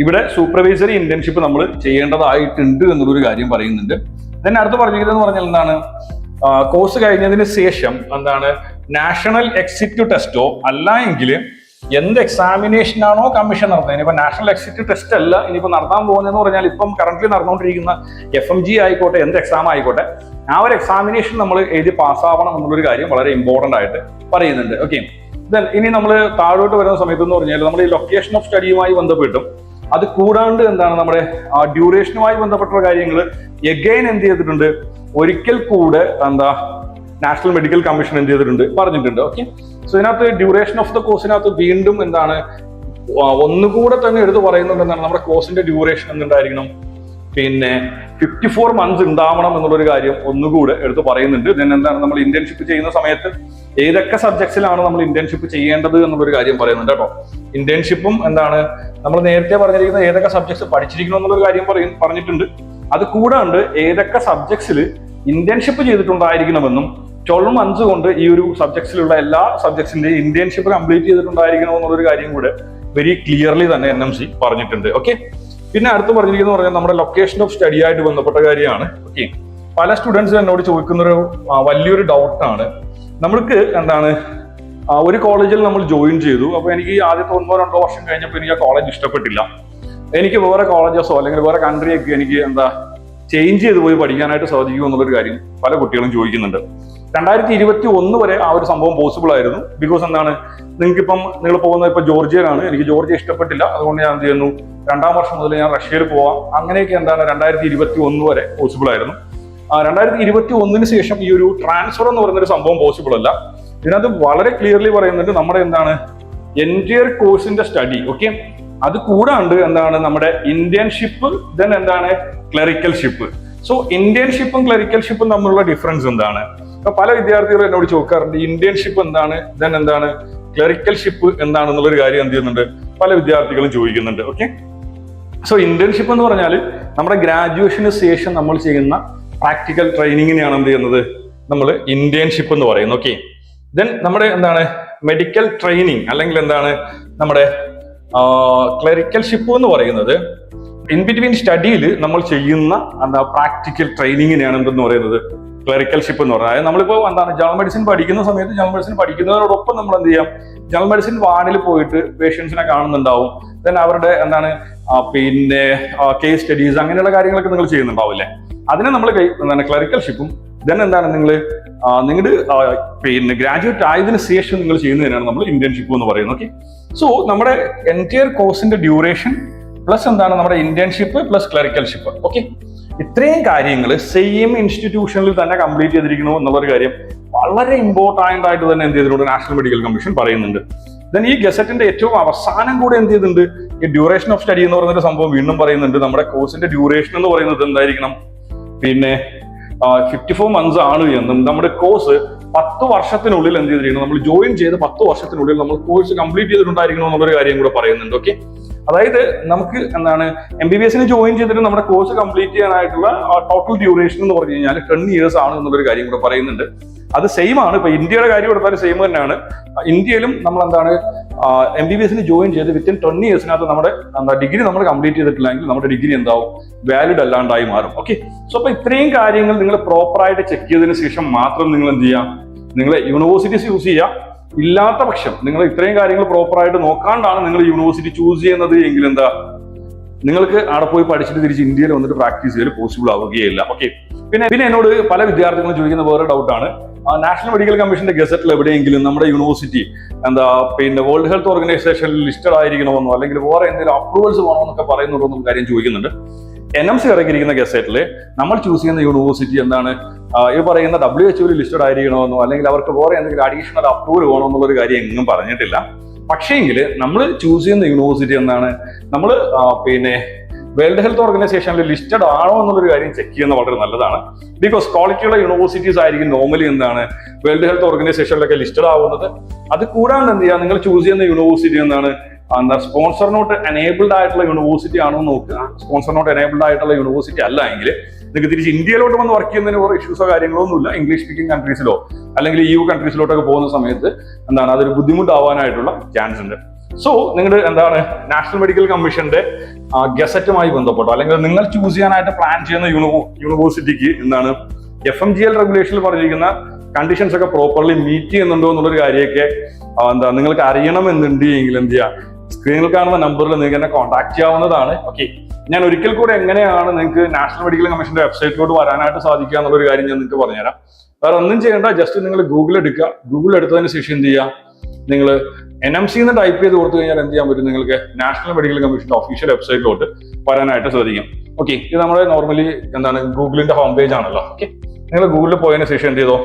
ഇവിടെ സൂപ്പർവൈസറി ഇന്റേൺഷിപ്പ് നമ്മൾ ചെയ്യേണ്ടതായിട്ടുണ്ട് എന്നുള്ളൊരു കാര്യം പറയുന്നുണ്ട്. ദെൻ അടുത്ത് പറഞ്ഞിരിക്കുന്നത് പറഞ്ഞാൽ എന്താണ്? കോഴ്സ് കഴിഞ്ഞതിന് ശേഷം എന്താണ്? നാഷണൽ എക്സിക്യൂട്ടീവ് ടെസ്റ്റോ അല്ല എങ്കിൽ എന്ത് എക്സാമിനേഷൻ ആണോ കമ്മീഷൻ നടത്തുന്നത്? ഇനിയിപ്പോൾ നാഷണൽ എക്സിക്യൂട്ടീവ് ടെസ്റ്റ് അല്ല ഇനിയിപ്പോ നടത്താൻ പോകുന്നതെന്ന് പറഞ്ഞാൽ ഇപ്പം കറന്റ്ലി നടന്നുകൊണ്ടിരിക്കുന്ന എഫ് എം ജി ആയിക്കോട്ടെ എന്ത് എക്സാം ആയിക്കോട്ടെ ആ ഒരു എക്സാമിനേഷൻ നമ്മൾ എഴുതി പാസ്സാവണം എന്നുള്ളൊരു കാര്യം വളരെ ഇമ്പോർട്ടന്റ് ആയിട്ട് പറയുന്നുണ്ട്. ഓക്കെ ദെൻ ഇനി നമ്മൾ താഴോട്ട് വരുന്ന സമയത്ത് എന്ന് പറഞ്ഞാൽ നമ്മൾ ഈ ലൊക്കേഷൻ ഓഫ് സ്റ്റഡിയുമായി ബന്ധപ്പെട്ടും അത് കൂടാണ്ട് എന്താണ് നമ്മുടെ ആ ഡ്യൂറേഷനുമായി ബന്ധപ്പെട്ട കാര്യങ്ങൾ എഗൈൻ എന്ത് ചെയ്തിട്ടുണ്ട്? ഒരിക്കൽ കൂടെ എന്താ നാഷണൽ മെഡിക്കൽ കമ്മീഷൻ എന്ത് ചെയ്തിട്ടുണ്ട്? പറഞ്ഞിട്ടുണ്ട് ഓക്കെ സോ ഇതിനകത്ത് ഡ്യൂറേഷൻ ഓഫ് ദ കോഴ്സിനകത്ത് വീണ്ടും എന്താണ് ഒന്നുകൂടെ തന്നെ എടുത്ത് പറയുന്നുണ്ട് എന്താണ് നമ്മുടെ കോഴ്സിന്റെ ഡ്യൂറേഷൻ എന്തുണ്ടായിരിക്കണം? പിന്നെ ഫിഫ്റ്റി ഫോർ മന്ത്സ് ഉണ്ടാവണം എന്നുള്ളൊരു കാര്യം ഒന്നുകൂടെ എടുത്ത് പറയുന്നുണ്ട്. Then എന്താണ് നമ്മൾ ഇന്റേൺഷിപ്പ് ചെയ്യുന്ന സമയത്ത് ഏതൊക്കെ സബ്ജക്ട്സിലാണ് നമ്മൾ ഇന്റേൺഷിപ്പ് ചെയ്യേണ്ടത് എന്നുള്ളൊരു കാര്യം പറയുന്നുണ്ട് കേട്ടോ. ഇന്റേൺഷിപ്പും എന്താണ് നമ്മൾ നേരത്തെ പറഞ്ഞിരിക്കുന്ന ഏതൊക്കെ സബ്ജക്ട്സ് പഠിച്ചിരിക്കണം എന്നുള്ളൊരു കാര്യം പറയും പറഞ്ഞിട്ടുണ്ട്. അത് കൂടാണ്ട് ഏതൊക്കെ സബ്ജക്ട്സിൽ ഇന്റേൺഷിപ്പ് ചെയ്തിട്ടുണ്ടായിരിക്കണമെന്നും ട്വൽവ് മന്ത്സ് കൊണ്ട് ഈ ഒരു സബ്ജക്ട്സിലുള്ള എല്ലാ സബ്ജക്ട്സിന്റെയും ഇന്റേൺഷിപ്പ് കംപ്ലീറ്റ് ചെയ്തിട്ടുണ്ടായിരിക്കണം എന്നുള്ളൊരു കാര്യം കൂടെ വെരി ക്ലിയർലി തന്നെ എൻ എം സി പറഞ്ഞിട്ടുണ്ട്. ഓക്കെ പിന്നെ അടുത്ത് പറഞ്ഞിരിക്കുന്ന പറഞ്ഞാൽ നമ്മുടെ ലൊക്കേഷൻ ഓഫ് സ്റ്റഡി ആയിട്ട് ബന്ധപ്പെട്ട കാര്യമാണ്. ഓക്കെ പല സ്റ്റുഡൻസ് എന്നോട് ചോദിക്കുന്നൊരു വലിയൊരു ഡൗട്ടാണ് നമ്മൾക്ക് എന്താണ് ഒരു കോളേജിൽ നമ്മൾ ജോയിൻ ചെയ്തു. അപ്പോൾ എനിക്ക് ആദ്യത്തെ ഒന്നോ രണ്ടോ വർഷം കഴിഞ്ഞപ്പോൾ എനിക്ക് ആ കോളേജ് ഇഷ്ടപ്പെട്ടില്ല. എനിക്ക് വേറെ കോളേജസോ അല്ലെങ്കിൽ വേറെ കൺട്രിയൊക്കെ എനിക്ക് എന്താ ചേഞ്ച് ചെയ്ത് പോയി പഠിക്കാനായിട്ട് സാധിക്കുമോ എന്നുള്ളൊരു കാര്യം പല കുട്ടികളും ചോദിക്കുന്നുണ്ട്. രണ്ടായിരത്തി ഇരുപത്തി ഒന്ന് വരെ ആ ഒരു സംഭവം പോസിബിൾ ആയിരുന്നു. ബിക്കോസ് എന്താണ്? നിങ്ങൾക്ക് ഇപ്പം നിങ്ങൾ പോകുന്നത് ഇപ്പൊ ജോർജിയനാണ് എനിക്ക് ജോർജിയ ഇഷ്ടപ്പെട്ടില്ല. അതുകൊണ്ട് ഞാൻ എന്ത് ചെയ്യുന്നു? രണ്ടാം വർഷം മുതൽ ഞാൻ റഷ്യയിൽ പോവാം. അങ്ങനെയൊക്കെ എന്താണ്? രണ്ടായിരത്തി ഇരുപത്തി ഒന്ന് വരെ പോസിബിൾ ആയിരുന്നു. രണ്ടായിരത്തി ഇരുപത്തി ഒന്നിന് ശേഷം ഈ ഒരു ട്രാൻസ്ഫർ എന്ന് പറയുന്ന ഒരു സംഭവം പോസിബിൾ അല്ല. ഇതിനകത്ത് വളരെ ക്ലിയർലി പറയുന്നുണ്ട് നമ്മുടെ എന്താണ്? എന്റിയർ കോഴ്സിന്റെ സ്റ്റഡി ഓക്കെ അത് കൂടാണ്ട് എന്താണ്? നമ്മുടെ ഇന്ത്യൻഷിപ്പ് ദെൻ എന്താണ്? ക്ലറിക്കൽ ഷിപ്പ് സോ ഇന്റേൺഷിപ്പും ക്ലറിക്കൽഷിപ്പും തമ്മിലുള്ള ഡിഫറൻസ് എന്താണ്? അപ്പൊ പല വിദ്യാർത്ഥികളും എന്നോട് ചോദിക്കാറുണ്ട് ഇന്റേൺഷിപ്പ് എന്താണ്? ദെൻ എന്താണ്? ക്ലറിക്കൽഷിപ്പ് എന്താണ് എന്താണെന്നുള്ളൊരു കാര്യം എന്ത് ചെയ്യുന്നുണ്ട്? പല വിദ്യാർത്ഥികളും ചോദിക്കുന്നുണ്ട് ഓക്കെ സോ ഇന്റേൺഷിപ്പ് എന്ന് പറഞ്ഞാൽ നമ്മുടെ ഗ്രാജുവേഷന് ശേഷം നമ്മൾ ചെയ്യുന്ന പ്രാക്ടിക്കൽ ട്രെയിനിങ്ങിനെയാണ് എന്ത് ചെയ്യുന്നത്? നമ്മൾ ഇന്റേൺഷിപ്പ് എന്ന് പറയുന്നത് ഓക്കെ ദെൻ നമ്മുടെ എന്താണ്? മെഡിക്കൽ ട്രെയിനിങ് അല്ലെങ്കിൽ എന്താണ്? നമ്മുടെ ക്ലറിക്കൽഷിപ്പ് എന്ന് പറയുന്നത് ഇൻ ബിറ്റ്വീൻ സ്റ്റഡിയിൽ നമ്മൾ ചെയ്യുന്ന എന്താ പ്രാക്ടിക്കൽ ട്രെയിനിങ്ങിനെയാണ് എന്തെന്ന് പറയുന്നത്? ക്ലറിക്കൽഷിപ്പ് എന്ന് പറയുന്നത്. അതായത് നമ്മളിപ്പോൾ എന്താണ് ജനറൽ മെഡിസിൻ പഠിക്കുന്ന സമയത്ത് ജനറൽ മെഡിസിൻ പഠിക്കുന്നതിനോടൊപ്പം നമ്മൾ എന്ത് ചെയ്യാം? ജനറൽ മെഡിസിൻ വാർഡിൽ പോയിട്ട് പേഷ്യൻസിനെ കാണുന്നുണ്ടാവും. ദെൻ അവരുടെ എന്താണ് പിന്നെ കേസ് സ്റ്റഡീസ് അങ്ങനെയുള്ള കാര്യങ്ങളൊക്കെ നിങ്ങൾ ചെയ്യുന്നുണ്ടാവില്ലേ അതിനെ നമ്മൾ എന്താണ് ക്ലറിക്കൽഷിപ്പും ദെൻ എന്താണ് നിങ്ങൾ നിങ്ങളുടെ പിന്നെ ഗ്രാജുവേറ്റ് ആയതിനു ശേഷം നിങ്ങൾ ചെയ്യുന്നതിനാണ് നമ്മൾ ഇന്റേൺഷിപ്പ് എന്ന് പറയുന്നത്. ഓക്കെ സോ നമ്മുടെ എന്റയർ കോഴ്സിന്റെ ഡ്യൂറേഷൻ പ്ലസ് എന്താണ് നമ്മുടെ ഇന്റേൺഷിപ്പ് പ്ലസ് ക്ലറിക്കൽഷിപ്പ് ഓക്കെ ഇത്രയും കാര്യങ്ങൾ സെയിം ഇൻസ്റ്റിറ്റ്യൂഷനിൽ തന്നെ കംപ്ലീറ്റ് ചെയ്തിരിക്കുന്നു എന്നുള്ളൊരു കാര്യം വളരെ ഇമ്പോർട്ടന്റ് ആയിട്ട് തന്നെ എന്ത് ചെയ്തിട്ടുണ്ട് നാഷണൽ മെഡിക്കൽ കമ്മീഷൻ പറയുന്നുണ്ട്. ദെൻ ഈ ഗസറ്റിന്റെ ഏറ്റവും അവസാനം കൂടെ എന്ത് ചെയ്തിട്ടുണ്ട്? ഈ ഡ്യൂറേഷൻ ഓഫ് സ്റ്റഡി എന്ന് പറയുന്ന സംഭവം വീണ്ടും പറയുന്നുണ്ട്. നമ്മുടെ കോഴ്സിന്റെ ഡ്യൂറേഷൻ എന്ന് പറയുന്നത് എന്തായിരിക്കണം? പിന്നെ ഫിഫ്റ്റി ഫോർ മന്ത്സ് ആണ് എന്നും നമ്മുടെ കോഴ്സ് പത്ത് വർഷത്തിനുള്ളിൽ എന്ത് ചെയ്തിരിക്കണം നമ്മൾ ജോയിൻ ചെയ്ത് പത്ത് വർഷത്തിനുള്ളിൽ നമ്മൾ കോഴ്സ് കംപ്ലീറ്റ് ചെയ്തിട്ടുണ്ടായിരിക്കണം എന്നുള്ളൊരു കാര്യം കൂടെ പറയുന്നുണ്ട്. ഓക്കെ അതായത് നമുക്ക് എന്താണ് എം ബി ബി എസിന് ജോയിൻ ചെയ്തിട്ട് നമ്മുടെ കോഴ്സ് കംപ്ലീറ്റ് ചെയ്യാനായിട്ടുള്ള ടോട്ടൽ ഡ്യൂറേഷൻ എന്ന് പറഞ്ഞു കഴിഞ്ഞാൽ ടെൻ ഇയേഴ്സ് ആണ് എന്നുള്ളൊരു കാര്യം കൂടെ പറയുന്നുണ്ട്. അത് സെയിം ആണ്. ഇപ്പൊ ഇന്ത്യയുടെ കാര്യം എടുത്താലും സെയിം തന്നെയാണ്. ഇന്ത്യയിലും നമ്മൾ എന്താണ് എം ബി ബി എസിന് ജോയിൻ ചെയ്ത് വിത്തിൻ ടെൻ ഇയേഴ്സിനകത്ത് നമ്മുടെ എന്താ ഡിഗ്രി നമ്മൾ കംപ്ലീറ്റ് ചെയ്തിട്ടില്ലെങ്കിൽ നമ്മുടെ ഡിഗ്രി എന്താവും? വാലിഡ് അല്ലാണ്ടായി മാറും. ഓക്കെ സോ അപ്പൊ ഇത്രയും കാര്യങ്ങൾ നിങ്ങൾ പ്രോപ്പറായിട്ട് ചെക്ക് ചെയ്തതിന് ശേഷം മാത്രം നിങ്ങൾ എന്ത് ചെയ്യാം നിങ്ങൾ യൂണിവേഴ്സിറ്റീസ് യൂസ് ചെയ്യുക. ഇല്ലാത്ത പക്ഷം നിങ്ങൾ ഇത്രയും കാര്യങ്ങൾ പ്രോപ്പറായിട്ട് നോക്കാണ്ടാണ് നിങ്ങൾ യൂണിവേഴ്സിറ്റി ചൂസ് ചെയ്യുന്നത് എങ്കിൽ എന്താ? നിങ്ങൾക്ക് അവിടെ പോയി പഠിച്ചിട്ട് തിരിച്ച് ഇന്ത്യയിൽ വന്നിട്ട് പ്രാക്ടീസ് ചെയ്യാൻ പോസിബിൾ ആവുകയില്ല. ഓക്കെ പിന്നെ പിന്നെ എന്നോട് പല വിദ്യാർത്ഥികളും ചോദിക്കുന്ന വേറെ ഡൗട്ടാണ് നാഷണൽ മെഡിക്കൽ കമ്മീഷന്റെ ഗസറ്റിൽ എവിടെയെങ്കിലും നമ്മുടെ യൂണിവേഴ്സിറ്റി എന്താ പിന്നെ വേൾഡ് ഹെൽത്ത് ഓർഗനൈസേഷനിൽ ലിസ്റ്റഡ് ആയിരിക്കണമെന്നോ അല്ലെങ്കിൽ വേറെ എന്തെങ്കിലും അപ്രൂവൽസ് വേണമെന്നൊക്കെ പറയുന്നുണ്ടോ എന്നൊരു കാര്യം ചോദിക്കുന്നുണ്ട്. എൻ എം സി ഇറക്കിയിരിക്കുന്ന ഗസറ്റിൽ നമ്മൾ ചൂസ് ചെയ്യുന്ന യൂണിവേഴ്സിറ്റി എന്താണ്? ഈ പറയുന്ന ഡബ്ല്യു എച്ച് ലിസ്റ്റഡ് ആയിരിക്കണമെന്നോ അല്ലെങ്കിൽ അവർക്ക് വേറെ എന്തെങ്കിലും അഡീഷണൽ അപ്രൂവൽ വേണോ എന്നുള്ളൊരു കാര്യം എങ്ങും പറഞ്ഞിട്ടില്ല. പക്ഷേങ്കിൽ നമ്മൾ ചൂസ് ചെയ്യുന്ന യൂണിവേഴ്സിറ്റി എന്താണ്? നമ്മൾ പിന്നെ വേൾഡ് ഹെൽത്ത് ഓർഗനൈസേഷനിൽ ലിസ്റ്റഡ് ആണോ എന്നുള്ളൊരു കാര്യം ചെക്ക് ചെയ്യുന്നത് വളരെ നല്ലതാണ്. ബിക്കോസ് ക്വാളിറ്റിയുള്ള യൂണിവേഴ്സിറ്റീസ് ആയിരിക്കും നോർമലി എന്താണ്? വേൾഡ് ഹെൽത്ത് ഓർഗനൈസേഷനിലൊക്കെ ലിസ്റ്റഡ് ആവുന്നത്. അത് കൂടാണ്ട് എന്ത് ചെയ്യുക? നിങ്ങൾ ചൂസ് ചെയ്യുന്ന യൂണിവേഴ്സിറ്റി എന്താണ്? എന്താ സ്പോൺസർ നോട്ട് എനേബിൾഡ് ആയിട്ടുള്ള യൂണിവേഴ്സിറ്റി ആണോ നോക്കുക. സ്പോൺസർ നോട്ട് എനേബിൾഡ് ആയിട്ടുള്ള യൂണിവേഴ്സിറ്റി അല്ല എങ്കിൽ നിങ്ങൾക്ക് തിരിച്ച് ഇന്ത്യയിലോട്ട് വന്ന് വർക്ക് ചെയ്യുന്നതിന് കുറേ ഇഷ്യൂസോ കാര്യങ്ങളോ ഒന്നുമില്ല. ഇംഗ്ലീഷ് സ്പീക്കിംഗ് കൺട്രീസിലോ അല്ലെങ്കിൽ യു കൺട്രീസിലോട്ടൊക്കെ പോകുന്ന സമയത്ത് എന്താണ് അതൊരു ബുദ്ധിമുട്ടാവാനായിട്ടുള്ള ചാൻസ് ഉണ്ട്. സോ നിങ്ങളുടെ എന്താണ് നാഷണൽ മെഡിക്കൽ കമ്മീഷന്റെ ഗസറ്റുമായി ബന്ധപ്പെട്ടോ അല്ലെങ്കിൽ നിങ്ങൾ ചൂസ് ചെയ്യാനായിട്ട് പ്ലാൻ ചെയ്യുന്ന യൂണിവേഴ്സിറ്റിക്ക് എന്താണ് എഫ് എം ജി എൽ റെഗുലേഷനിൽ പറഞ്ഞിരിക്കുന്ന കണ്ടീഷൻസ് ഒക്കെ പ്രോപ്പർലി മീറ്റ് ചെയ്യുന്നുണ്ടോ എന്നുള്ളൊരു കാര്യമൊക്കെ എന്താ നിങ്ങൾക്ക് അറിയണമെന്നുണ്ട് എങ്കിൽ എന്ത് ചെയ്യാം സ്ക്രീനിൽ കാണുന്ന നമ്പറിൽ നിങ്ങൾക്ക് എന്നെ കോൺടാക്ട് ചെയ്യാവുന്നതാണ്. ഓക്കെ ഞാൻ ഒരിക്കൽ കൂടെ എങ്ങനെയാണ് നിങ്ങൾക്ക് നാഷണൽ മെഡിക്കൽ കമ്മീഷന്റെ വെബ്സൈറ്റിലോട്ട് വരാനായിട്ട് സാധിക്കുക എന്നുള്ള ഒരു കാര്യം ഞാൻ നിങ്ങൾക്ക് പറഞ്ഞുതരാം. വേറെ ഒന്നും ചെയ്യേണ്ട ജസ്റ്റ് നിങ്ങൾ ഗൂഗിൾ എടുക്കുക. ഗൂഗിൾ എടുത്തതിന് ശേഷം എന്ത് ചെയ്യുക നിങ്ങൾ എൻ എം സി എന്ന് ടൈപ്പ് ചെയ്ത് കൊടുത്തു കഴിഞ്ഞാൽ എന്ത് ചെയ്യാൻ പറ്റും? നിങ്ങൾക്ക് നാഷണൽ മെഡിക്കൽ കമ്മീഷന്റെ ഒഫീഷ്യൽ വെബ്സൈറ്റിലോട്ട് വരാനായിട്ട് സാധിക്കും. ഓക്കെ ഇത് നമ്മുടെ നോർമലി എന്താണ് ഗൂഗിളിന്റെ ഹോം പേജ് ആണല്ലോ. ഓക്കെ നിങ്ങൾ ഗൂഗിളിൽ പോയതിന് ശേഷം എന്ത് ചെയ്തോ?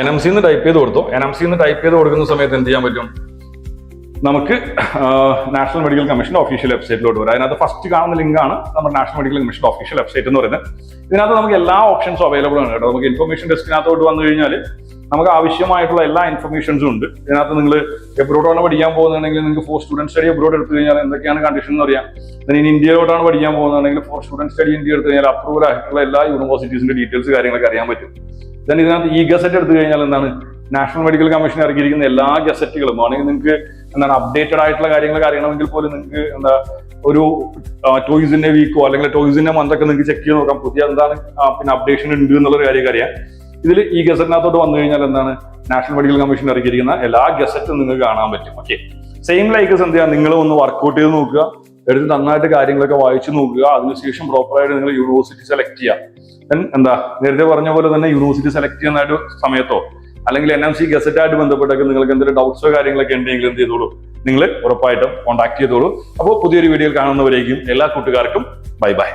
എൻ എം സി എന്ന് ടൈപ്പ് ചെയ്ത് കൊടുത്തു. എൻ എം സി എന്ന് ടൈപ്പ് ചെയ്ത് കൊടുക്കുന്ന സമയത്ത് എന്ത് ചെയ്യാൻ പറ്റും? നമുക്ക് നാഷണൽ മെഡിക്കൽ കമ്മീഷന്റെ ഒഫീഷ്യൽ വെബ്സൈറ്റിലോട്ട് വരാം. അതിനകത്ത് ഫസ്റ്റ് കാണുന്ന ലിങ്കാണ് നമ്മുടെ നാഷണൽ മെഡിക്കൽ കമ്മീഷന്റെ ഒഫീഷ്യൽ വെബ്സൈറ്റ് എന്ന് പറയുന്നത്. ഇതിനകത്ത് നമുക്ക് എല്ലാ ഓപ്ഷൻസും അവൈലബിൾ ആണ് കേട്ടോ. നമുക്ക് ഇൻഫർമേഷൻ ഡെസ്കിനകത്തോട്ട് വന്നു കഴിഞ്ഞാൽ നമുക്ക് ആവശ്യമായിട്ടുള്ള എല്ലാ ഇൻഫർമേഷൻസും ഉണ്ട്. ഇതിനകത്ത് നിങ്ങൾ എബ്രോഡാണ് പഠിക്കാൻ പോകുന്നുണ്ടെങ്കിൽ നിങ്ങൾക്ക് ഫോർ സ്റ്റുഡന്റ് സ്റ്റഡി എബ്രോഡ് എടുത്തു കഴിഞ്ഞാൽ എന്തൊക്കെയാണ് കണ്ടീഷൻ എന്ന് അറിയാം. പിന്നെ ഇനി ഇന്ത്യയിലോട്ടാണ് പഠിക്കാൻ പോകുന്നുണ്ടെങ്കിൽ ഫോർ സ്റ്റുഡന്റ് സ്റ്റഡി ഇന്ത്യ എടുത്തു കഴിഞ്ഞാൽ അപ്രൂവൽ ആയിട്ടുള്ള എല്ലാ യൂണിവേഴ്സിറ്റീസിന്റെ ഡീറ്റെയിൽസ് കാര്യങ്ങളൊക്കെ അറിയാൻ പറ്റും. ദൻ ഇതിനകത്ത് ഈ ഗസറ്റ് എടുത്തു കഴിഞ്ഞാൽ എന്താണ്? നാഷണൽ മെഡിക്കൽ കമ്മീഷൻ ഇറക്കിയിരിക്കുന്ന എല്ലാ ഗസറ്റുകളും ആണെങ്കിൽ നിങ്ങൾക്ക് എന്താണ് അപ്ഡേറ്റഡ് ആയിട്ടുള്ള കാര്യങ്ങൾ കാര്യങ്ങളെങ്കിൽ പോലും നിങ്ങൾക്ക് എന്താ ഒരു ടോയ്സിന്റെ വീക്കോ അല്ലെങ്കിൽ ടോയ്സിന്റെ മന്തൊക്കെ നിങ്ങൾക്ക് ചെക്ക് ചെയ്ത് നോക്കാം. പുതിയ എന്താണ് പിന്നെ അപ്ഡേഷൻ ഉണ്ട് എന്നുള്ള കാര്യം അറിയാം. ഇതിൽ ഈ ഗസറ്റിനകത്തോട്ട് വന്നു കഴിഞ്ഞാൽ എന്താണ് നാഷണൽ മെഡിക്കൽ കമ്മീഷൻ ഇറക്കിയിരിക്കുന്ന എല്ലാ ഗസറ്റും നിങ്ങൾക്ക് കാണാൻ പറ്റും. ഓക്കെ സെയിം ലൈക്ക് എന്ത് ചെയ്യുക നിങ്ങൾ ഒന്ന് വർക്കൗട്ട് ചെയ്ത് നോക്കുക എടുത്ത് നന്നായിട്ട് കാര്യങ്ങളൊക്കെ വായിച്ചു നോക്കുക അതിനുശേഷം പ്രോപ്പറായിട്ട് നിങ്ങൾ യൂണിവേഴ്സിറ്റി സെലക്ട് ചെയ്യുക. എന്താ നേരത്തെ പറഞ്ഞ പോലെ തന്നെ യൂണിവേഴ്സിറ്റി സെലക്ട് ചെയ്യുന്ന സമയത്തോ അല്ലെങ്കിൽ എൻ എം സി ഗസറ്റായിട്ട് ബന്ധപ്പെട്ടൊക്കെ നിങ്ങൾക്ക് എന്തെങ്കിലും ഡൗട്ട്സോ കാര്യങ്ങളൊക്കെ ഉണ്ടെങ്കിൽ എന്ത് ചെയ്തോളൂ? നിങ്ങൾ ഉറപ്പായിട്ടും കോൺടാക്ട് ചെയ്തോളൂ. അപ്പോൾ പുതിയൊരു വീഡിയോയിൽ കാണുന്നവരേക്കും എല്ലാ കൂട്ടുകാർക്കും ബൈ ബൈ